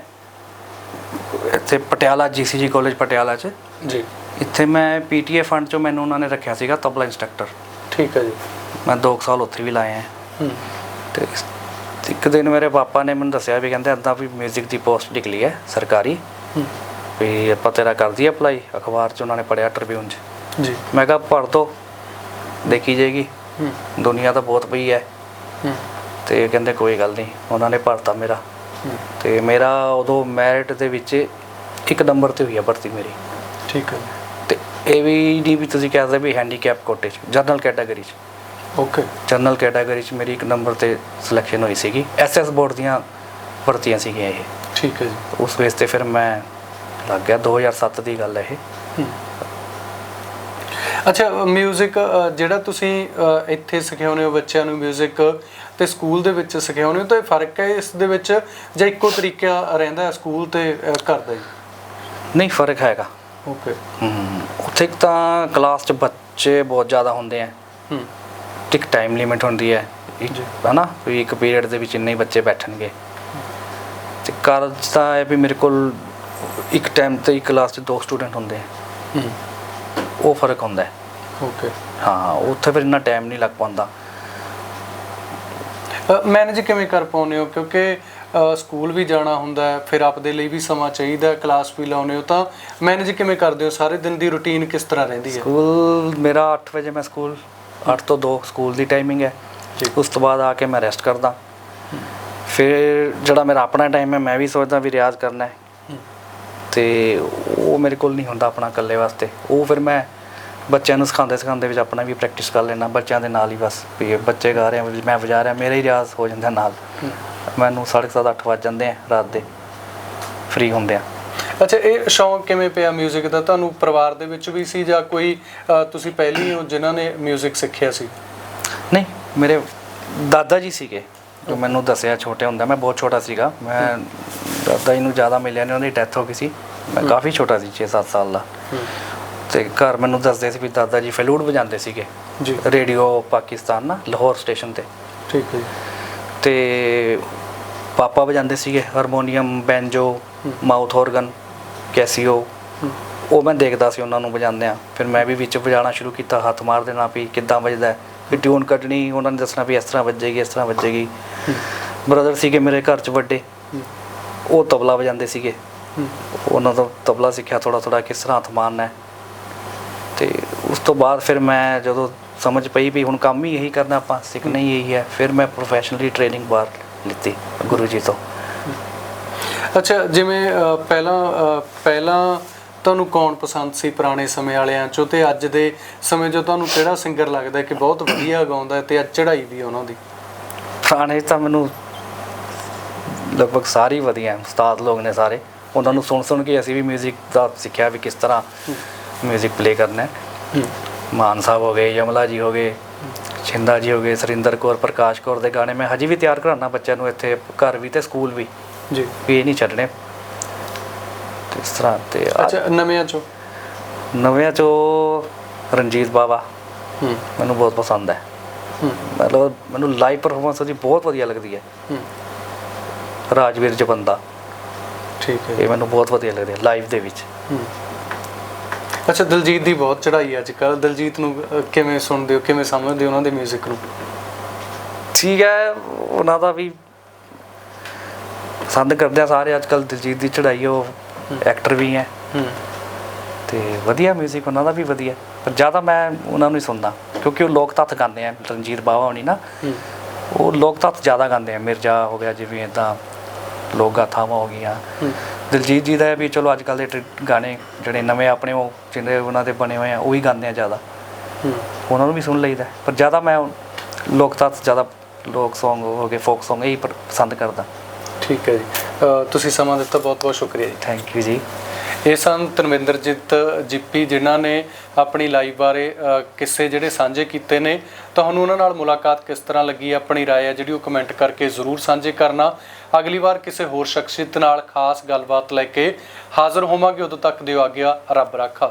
ਇੱਥੇ ਪਟਿਆਲਾ ਜੀਸੀਜੀ ਕਾਲਜ ਪਟਿਆਲਾ 'ਚ। ਜੀ। ਇੱਥੇ ਮੈਂ ਪੀਟੀਏ ਫੰਡ 'ਚੋਂ ਮੈਨੂੰ ਉਹਨਾਂ ਨੇ ਰੱਖਿਆ ਸੀਗਾ ਤਬਲਾ ਇੰਸਟ੍ਰਕਟਰ ਠੀਕ ਹੈ ਜੀ। ਮੈਂ 2 ਸਾਲ ਉੱਥੇ ਵੀ ਲਾਏ ਆ। ਹੂੰ। ਤੇ ਇੱਕ ਦਿਨ ਮੇਰੇ ਪਾਪਾ ਨੇ ਮੈਨੂੰ ਦੱਸਿਆ ਵੀ ਕਹਿੰਦੇ ਅੱਦਾ ਵੀ 뮤직 ਦੀ ਪੋਸਟ ਨਿਕਲੀ ਹੈ ਸਰਕਾਰੀ। ਵੀ ਆਪਾਂ ਤੇਰਾ ਕਰ ਦਈਏ ਅਪਲਾਈ ਅਖਬਾਰ 'ਚ ਉਹਨਾਂ ਨੇ ਪੜਿਆ ਟ੍ਰਿਬਿਊਨ 'ਚ। ਜੀ। ਮੈਂ ਕਿਹਾ ਪੜ੍ਹ ਦੋ ਦੇਖੀ ਜਾਏਗੀ। ਦੁਨੀਆ ਤਾਂ ਬਹੁਤ ਪਈ ਹੈ। ਤੇ ਕਹਿੰਦੇ ਕੋਈ ਗੱਲ ਨਹੀਂ ਉਹਨਾਂ ਨੇ ਭਰਤਾ ਮੇਰਾ। ਤੇ ਮੇਰਾ ਉਦੋਂ ਮੈਰਿਟ ਦੇ ਵਿੱਚ ਇੱਕ ਨੰਬਰ ਤੇ ਹੋਈ ਆ ਭਰਤੀ ਮੇਰੀ। ਠੀਕ ਹੈ ਇਹ ਵੀ ਨਹੀਂ ਵੀ ਤੁਸੀਂ ਕਹਿ ਸਕਦੇ ਵੀ ਹੈਂਡੀਕੈਪ ਕੋਟੇ 'ਚ ਜਨਰਲ ਕੈਟਾਗਰੀ 'ਚ ਓਕੇ ਜਨਰਲ ਕੈਟਾਗਰੀ 'ਚ ਮੇਰੀ ਇੱਕ ਨੰਬਰ ਤੇ ਸਿਲੈਕਸ਼ਨ ਹੋਈ ਸੀਗੀ ਐਸਐਸ ਬੋਰਡ ਦੀਆਂ ਭਰਤੀਆਂ ਸੀਗੀਆਂ ਇਹ ਠੀਕ ਹੈ ਜੀ ਉਸ ਬੇਸ ਤੇ ਫਿਰ ਮੈਂ ਲੱਗ ਗਿਆ 2007 ਦੀ ਗੱਲ ਹੈ ਇਹ ਹੂੰ। ਅੱਛਾ 뮤직 ਜਿਹੜਾ ਤੁਸੀਂ ਅ, ਇੱਥੇ ਸਿਖਾਉਂਦੇ ਹੋ ਬੱਚਿਆਂ ਨੂੰ 뮤직 ਤੇ ਸਕੂਲ ਦੇ ਵਿੱਚ ਸਿਖਾਉਂਦੇ ਹੋ ਤਾਂ ਇਹ ਫਰਕ ਹੈ ਇਸ ਦੇ ਵਿੱਚ ਜਾਂ ਇੱਕੋ ਤਰੀਕਾ ਰਹਿੰਦਾ ਹੈ ਸਕੂਲ ਤੇ ਅ, ਘਰ ਦਾ ਜੀ ਨਹੀਂ ਫਰਕ ਹੈਗਾ ਓਕੇ ਹਮ, ਉੱਥੇ ਇੱਕ ਤਾਂ ਕਲਾਸ 'ਚ ਬੱਚੇ ਬਹੁਤ ਜ਼ਿਆਦਾ ਹੁੰਦੇ ਆ। ਹੂੰ ਇੱਕ ਟਾਈਮ ਲਿਮਿਟ ਹੁੰਦੀ ਹੈ। ਇੱਕ ਜੀ। ਹਨਾ ਵੀ ਇੱਕ ਪੀਰੀਅਡ ਦੇ ਵਿੱਚ ਇੰਨੇ ਹੀ ਬੱਚੇ ਬੈਠਣਗੇ। ਤੇ 'ਚ ਤਾਂ ਇਹ ਵੀ ਮੇਰੇ ਕੋਲ ਇੱਕ ਟਾਈਮ ਤੇ ਇੱਕ ਕਲਾਸ 'ਚ ਦੋ ਸਟੂਡੈਂਟ ਹੁੰਦੇ ਆ। ਹੂੰ ਉਹ ਫ਼ਰਕ ਹੁੰਦਾ ਹੈ। ਓਕੇ ਹਾਂ ਉੱਥੇ ਫਿਰ ਇੰਨਾ ਟਾਈਮ ਨਹੀਂ ਲੱਗ ਪਾਉਂਦਾ। ਮੈਨੇਜ ਕਿਵੇਂ ਕਰ ਪਾਉਂਦੇ ਹੋ? ਕਿਉਂਕਿ ਸਕੂਲ ਵੀ ਜਾਣਾ ਹੁੰਦਾ ਹੈ ਫਿਰ ਆਪਦੇ ਲਈ ਵੀ ਸਮਾਂ ਚਾਹੀਦਾ ਹੈ ਕਲਾਸ ਵੀ ਲਾਉਨੇ ਹੋ ਤਾਂ ਮੈਨੇਜ ਕਿਵੇਂ ਕਰਦੇ ਹੋ? ਸਾਰੇ ਦਿਨ ਦੀ ਰੁਟੀਨ ਕਿਸ ਤਰ੍ਹਾਂ ਰਹਿੰਦੀ ਹੈ? ਸਕੂਲ ਮੇਰਾ 8 ਵਜੇ ਮੈਂ ਸਕੂਲ 8 ਤੋਂ 2 ਸਕੂਲ ਦੀ ਟਾਈਮਿੰਗ ਹੈ। ਉਸ ਤੋਂ ਬਾਅਦ ਆ ਕੇ ਮੈਂ ਰੈਸਟ ਕਰਦਾ। ਫਿਰ ਜਿਹੜਾ ਮੇਰਾ ਆਪਣਾ ਟਾਈਮ ਹੈ ਮੈਂ ਵੀ ਸੋਚਦਾ ਵੀ ਰਿਆਜ਼ ਕਰਨਾ ਹੂੰ। ਤੇ ਉਹ ਮੇਰੇ ਕੋਲ ਨਹੀਂ ਹੁੰਦਾ ਆਪਣਾ ਇਕੱਲੇ ਵਾਸਤੇ। ਉਹ ਫਿਰ ਮੈਂ ਬੱਚਿਆਂ ਨੂੰ ਸਿਖਾਉਂਦੇ ਸਿਖਾਉਂਦੇ ਵਿੱਚ ਆਪਣਾ ਵੀ ਪ੍ਰੈਕਟਿਸ ਕਰ ਲੈਣਾ ਬੱਚਿਆਂ ਦੇ ਨਾਲ ਹੀ ਬਸ ਵੀ ਇਹ ਬੱਚੇ ਗਾ ਰਹੇ ਆ ਵੀ ਮੈਂ ਵਜਾ ਰਿਹਾ ਮੇਰਾ ਹੀ ਰਿਆਜ਼ ਹੋ ਜਾਂਦਾ ਨਾਲ ਹੂੰ। ਮੈਨੂੰ 7:30 ਅੱਠ ਵੱਜ ਜਾਂਦੇ ਆ ਰਾਤ ਦੇ ਫ੍ਰੀ ਹੁੰਦੇ ਆ ਅੱਛਾ ਇਹ ਸ਼ੌਂਕ ਕਿਵੇਂ ਪਿਆ 뮤직 ਦਾ ਤੁਹਾਨੂੰ ਪਰਿਵਾਰ ਦੇ ਵਿੱਚ ਵੀ ਸੀ ਜਾਂ ਕੋਈ ਅ, ਤੁਸੀਂ ਪਹਿਲੀ ਹੋ ਜਿਨ੍ਹਾਂ ਨੇ 뮤직 ਸਿੱਖਿਆ ਸੀ ਨਹੀਂ ਮੇਰੇ ਦਾਦਾ ਜੀ ਸੀਗੇ ਜੋ ਮੈਨੂੰ ਦੱਸਿਆ ਛੋਟੇ ਹੁੰਦਾ ਮੈਂ ਬਹੁਤ ਛੋਟਾ ਸੀਗਾ ਮੈਂ ਦਾਦਾ ਜੀ ਨੂੰ ਜ਼ਿਆਦਾ ਮਿਲਿਆ ਨਹੀਂ ਉਹਨਾਂ ਦੀ ਡੈਥ ਹੋ ਗਈ ਸੀ ਮੈਂ ਕਾਫੀ ਛੋਟਾ ਸੀ 6-7 ਸਾਲ ਦਾ ਤੇ ਘਰ ਮੈਨੂੰ ਦੱਸਦੇ ਸੀ ਵੀ ਦਾਦਾ ਜੀ ਫਲੂਟ ਵਜਾਉਂਦੇ ਸੀਗੇ। ਜੀ। ਰੇਡੀਓ ਪਾਕਿਸਤਾਨ ਨਾ ਲਾਹੌਰ ਸਟੇਸ਼ਨ ਤੇ। ਠੀਕ ਹੈ ਤੇ ਪਾਪਾ ਵਜਾਉਂਦੇ ਸੀਗੇ harmonium banjo mouth organ Casio. ਉਹ ਮੈਂ ਦੇਖਦਾ ਸੀ ਉਹਨਾਂ ਨੂੰ ਵਜਾਉਂਦੇ ਆ ਫਿਰ ਮੈਂ ਵੀ ਵਿੱਚ ਵਜਾਉਣਾ ਸ਼ੁਰੂ ਕੀਤਾ ਹੱਥ ਮਾਰ ਦੇਣਾ ਵੀ ਕਿੱਦਾਂ ਵੱਜਦਾ ਹੈ। ਵੀ ਟਿਊਨ ਕੱਢਣੀ ਉਹਨਾਂ ਨੇ ਦੱਸਣਾ ਵੀ ਇਸ ਤਰ੍ਹਾਂ ਵੱਜੇਗੀ ਇਸ ਤਰ੍ਹਾਂ ਵੱਜੇਗੀ। ਬ੍ਰਦਰ ਸੀਗੇ ਮੇਰੇ ਘਰ 'ਚ ਵੱਡੇ। ਉਹ ਤਬਲਾ ਵਜਾਉਂਦੇ ਸੀਗੇ। ਉਹਨਾਂ ਤੋਂ ਤਬਲਾ ਸਿੱਖਿਆ ਥੋੜਾ ਥੋੜਾ ਕਿਸ ਤਰ੍ਹਾਂ ਹੱਥ ਮਾਰਨਾ ਹੈ। ਤੇ ਉਸ ਤੋਂ ਬਾਅਦ ਫਿਰ ਮੈਂ ਜਦੋਂ ਸਮਝ ਪਈ ਵੀ ਹੁਣ ਕੰਮ ਹੀ ਇਹੀ ਕਰਨਾ ਆਪਾਂ ਸਿੱਖਣਾ ਹੀ। ਇਹੀ ਹੈ ਫਿਰ ਮੈਂ ਪ੍ਰੋਫੈਸ਼ਨਲੀ ਟ੍ਰੇਨਿੰਗ ਬਾਹਰ ਲਿੱਤੀ ਗੁਰੂ ਜੀ ਤੋਂ। ਅੱਛਾ ਜਿਵੇਂ ਪਹਿਲਾਂ ਪਹਿਲਾਂ ਤੁਹਾਨੂੰ ਕੌਣ ਪਸੰਦ ਸੀ ਪੁਰਾਣੇ ਸਮੇਂ ਵਾਲਿਆਂ ਚੋਂ ਤੇ ਅੱਜ ਦੇ ਸਮੇਂ 'ਚੋਂ ਤੁਹਾਨੂੰ ਕਿਹੜਾ ਸਿੰਗਰ ਲੱਗਦਾ ਕਿ ਬਹੁਤ ਵਧੀਆ ਗਾਉਂਦਾ ਤੇ ਅੱਜ ਚੜ੍ਹਾਈ ਵੀ ਉਹਨਾਂ ਦੀ? ਪੁਰਾਣੇ ਤਾਂ ਮੈਨੂੰ ਲਗਭਗ ਸਾਰੇ ਵਧੀਆ ਉਸਤਾਦ ਲੋਕ ਨੇ ਸਾਰੇ। ਉਹਨਾਂ ਨੂੰ ਸੁਣ ਸੁਣ ਕੇ ਅਸੀਂ ਵੀ 뮤직 ਦਾ ਸਿੱਖਿਆ ਵੀ ਕਿਸ ਤਰ੍ਹਾਂ 뮤직 ਪਲੇ ਕਰਨਾ ਹੈ। ਮਾਨ ਸਾਹਿਬ ਹੋ ਗਏ ਯਮਲਾ ਜੀ ਹੋ ਗਏ ਛਿੰਦਾ ਜੀ ਹੋ ਗਏ ਸਰਿੰਦਰ ਕੌਰ ਪ੍ਰਕਾਸ਼ ਕੌਰ ਦੇ ਗਾਣੇ ਮੈਂ ਹਜੇ ਵੀ ਤਿਆਰ ਕਰਾਉਣਾ ਬੱਚਿਆਂ ਨੂੰ ਇੱਥੇ ਘਰ ਵੀ ਤੇ ਸਕੂਲ ਵੀ। ਜੀ। ਵੀ ਇਹ ਨਹੀਂ ਛੱਡਣੇ। ਇਸ ਤਰ੍ਹਾਂ ਤੇ ਅੱਛਾ ਨਵਿਆਂ 'ਚੋਂ? ਨਵਿਆਂ ਚੋਂ ਰਣਜੀਤ ਬਾਵਾ। ਮੈਨੂੰ ਬਹੁਤ ਪਸੰਦ ਹੈ। ਮਤਲਬ ਮੈਨੂੰ ਲਾਈਵ ਪਰਫਾਰਮੈਂਸ ਉਹਦੀ ਬਹੁਤ ਵਧੀਆ ਲੱਗਦੀ ਹੈ। ਰਾਜਵੀਰ ਜਵੰਦਾ। ਠੀਕ ਹੈ। ਇਹ ਮੈਨੂੰ ਬਹੁਤ ਵਧੀਆ ਲੱਗਦੀ ਹੈ ਲਾਈਵ ਦੇ ਵਿੱਚ। ਅੱਛਾ ਦਿਲਜੀਤ ਦੀ ਬਹੁਤ ਚੜ੍ਹਾਈ ਅੱਜ ਕੱਲ ਦਿਲਜੀਤ ਨੂੰ ਅ, ਕਿਵੇਂ ਸੁਣਦੇ ਹੋ ਕਿਵੇਂ ਸਮਝਦੇ ਹੋ ਉਹਨਾਂ ਦੇ 뮤직 ਨੂੰ ਠੀਕ ਹੈ ਉਹਨਾਂ ਦਾ ਵੀ ਪਸੰਦ ਕਰਦੇ ਆ ਸਾਰੇ ਅੱਜ ਕੱਲ ਦਿਲਜੀਤ ਦੀ ਚੜਾਈ ਉਹ ਐਕਟਰ ਵੀ ਹੈ ਹੂੰ ਤੇ ਵਧੀਆ 뮤직 ਉਹਨਾਂ ਦਾ ਵੀ ਵਧੀਆ ਪਰ ਜ਼ਿਆਦਾ ਮੈਂ ਉਹਨਾਂ ਨੂੰ ਹੀ ਸੁਣਦਾ ਕਿਉਂਕਿ ਉਹ ਲੋਕ ਤੱਤ ਗਾਉਂਦੇ ਆ ਰਣਜੀਤ ਬਾਵਾ ਹੋਣੀ ਨਾ ਹੂੰ ਉਹ ਲੋਕ ਤੱਤ ਜ਼ਿਆਦਾ ਗਾਉਂਦੇ ਆ ਮਿਰਜ਼ਾ ਹੋ ਗਿਆ ਜਿਵੇਂ ਇਦਾਂ ਲੋਕ ਗਾਥਾਵਾਂ ਹੋ ਗਈਆਂ ਹੂੰ ਦਿਲਜੀਤ ਜੀ ਦਾ ਇਹ ਵੀ ਚਲੋ ਅੱਜ ਕੱਲ ਦੇ ਟ੍ਰਿ- ਗਾਣੇ ਜਿਹੜੇ ਨਵੇਂ ਆਪਣੇ ਉਹ ਜਿਹੜੇ ਉਹਨਾਂ ਦੇ ਬਣੇ ਹੋਏ ਆ ਉਹ ਹੀ ਗਾਉਂਦੇ ਆ ਜ਼ਿਆਦਾ ਹੂੰ ਉਹਨਾਂ ਨੂੰ ਵੀ ਸੁਣ ਲਈਦਾ ਪਰ ਜ਼ਿਆਦਾ ਮੈਂ ਲੋਕ ਤੱਤ ਜ਼ਿਆਦਾ ਲੋਕ Song ਹੋ ਗਏ ਫੋਕ Song ਇਹੀ ਪ- ਪਸੰਦ ਕਰਦਾ ਠੀਕ ਹੈ ਜੀ ਅ, ਤੁਸੀਂ ਸਮਾਂ ਦਿੱਤਾ ਬਹੁਤ ਬਹੁਤ ਸ਼ੁਕਰੀਆ ਜੀ ਥੈਂਕ ਯੂ ਜੀ ਇਹ ਸਨ ਧਰਮਿੰਦਰਜੀਤ ਜਿੱਪੀ ਜਿਨ੍ਹਾਂ ਨੇ ਆਪਣੀ ਲਾਈਫ ਬਾਰੇ ਅ, ਕਿੱਸੇ ਜਿਹੜੇ ਸਾਂਝੇ ਕੀਤੇ ਨੇ ਤੁਹਾਨੂੰ ਉਹਨਾਂ ਨਾਲ ਮੁਲਾਕਾਤ ਕਿਸ ਤਰ੍ਹਾਂ ਲੱਗੀ ਆਪਣੀ رائے ਹੈ ਜਿਹੜੀ ਉਹ ਕਮੈਂਟ ਕਰਕੇ ਜ਼ਰੂਰ ਸਾਂਝੇ ਕਰਨਾ ਅਗਲੀ ਵਾਰ ਕਿਸੇ ਹੋਰ ਸ਼ਖਸੀਅਤ ਨਾਲ ਖਾਸ ਗੱਲਬਾਤ ਲੈ ਕੇ ਹਾਜ਼ਰ ਹੋਵਾਂਗੇ, ਉਦੋਂ ਤੱਕ ਦਿਓ ਆਗਿਆ, ਰੱਬ ਰਾਖਾ।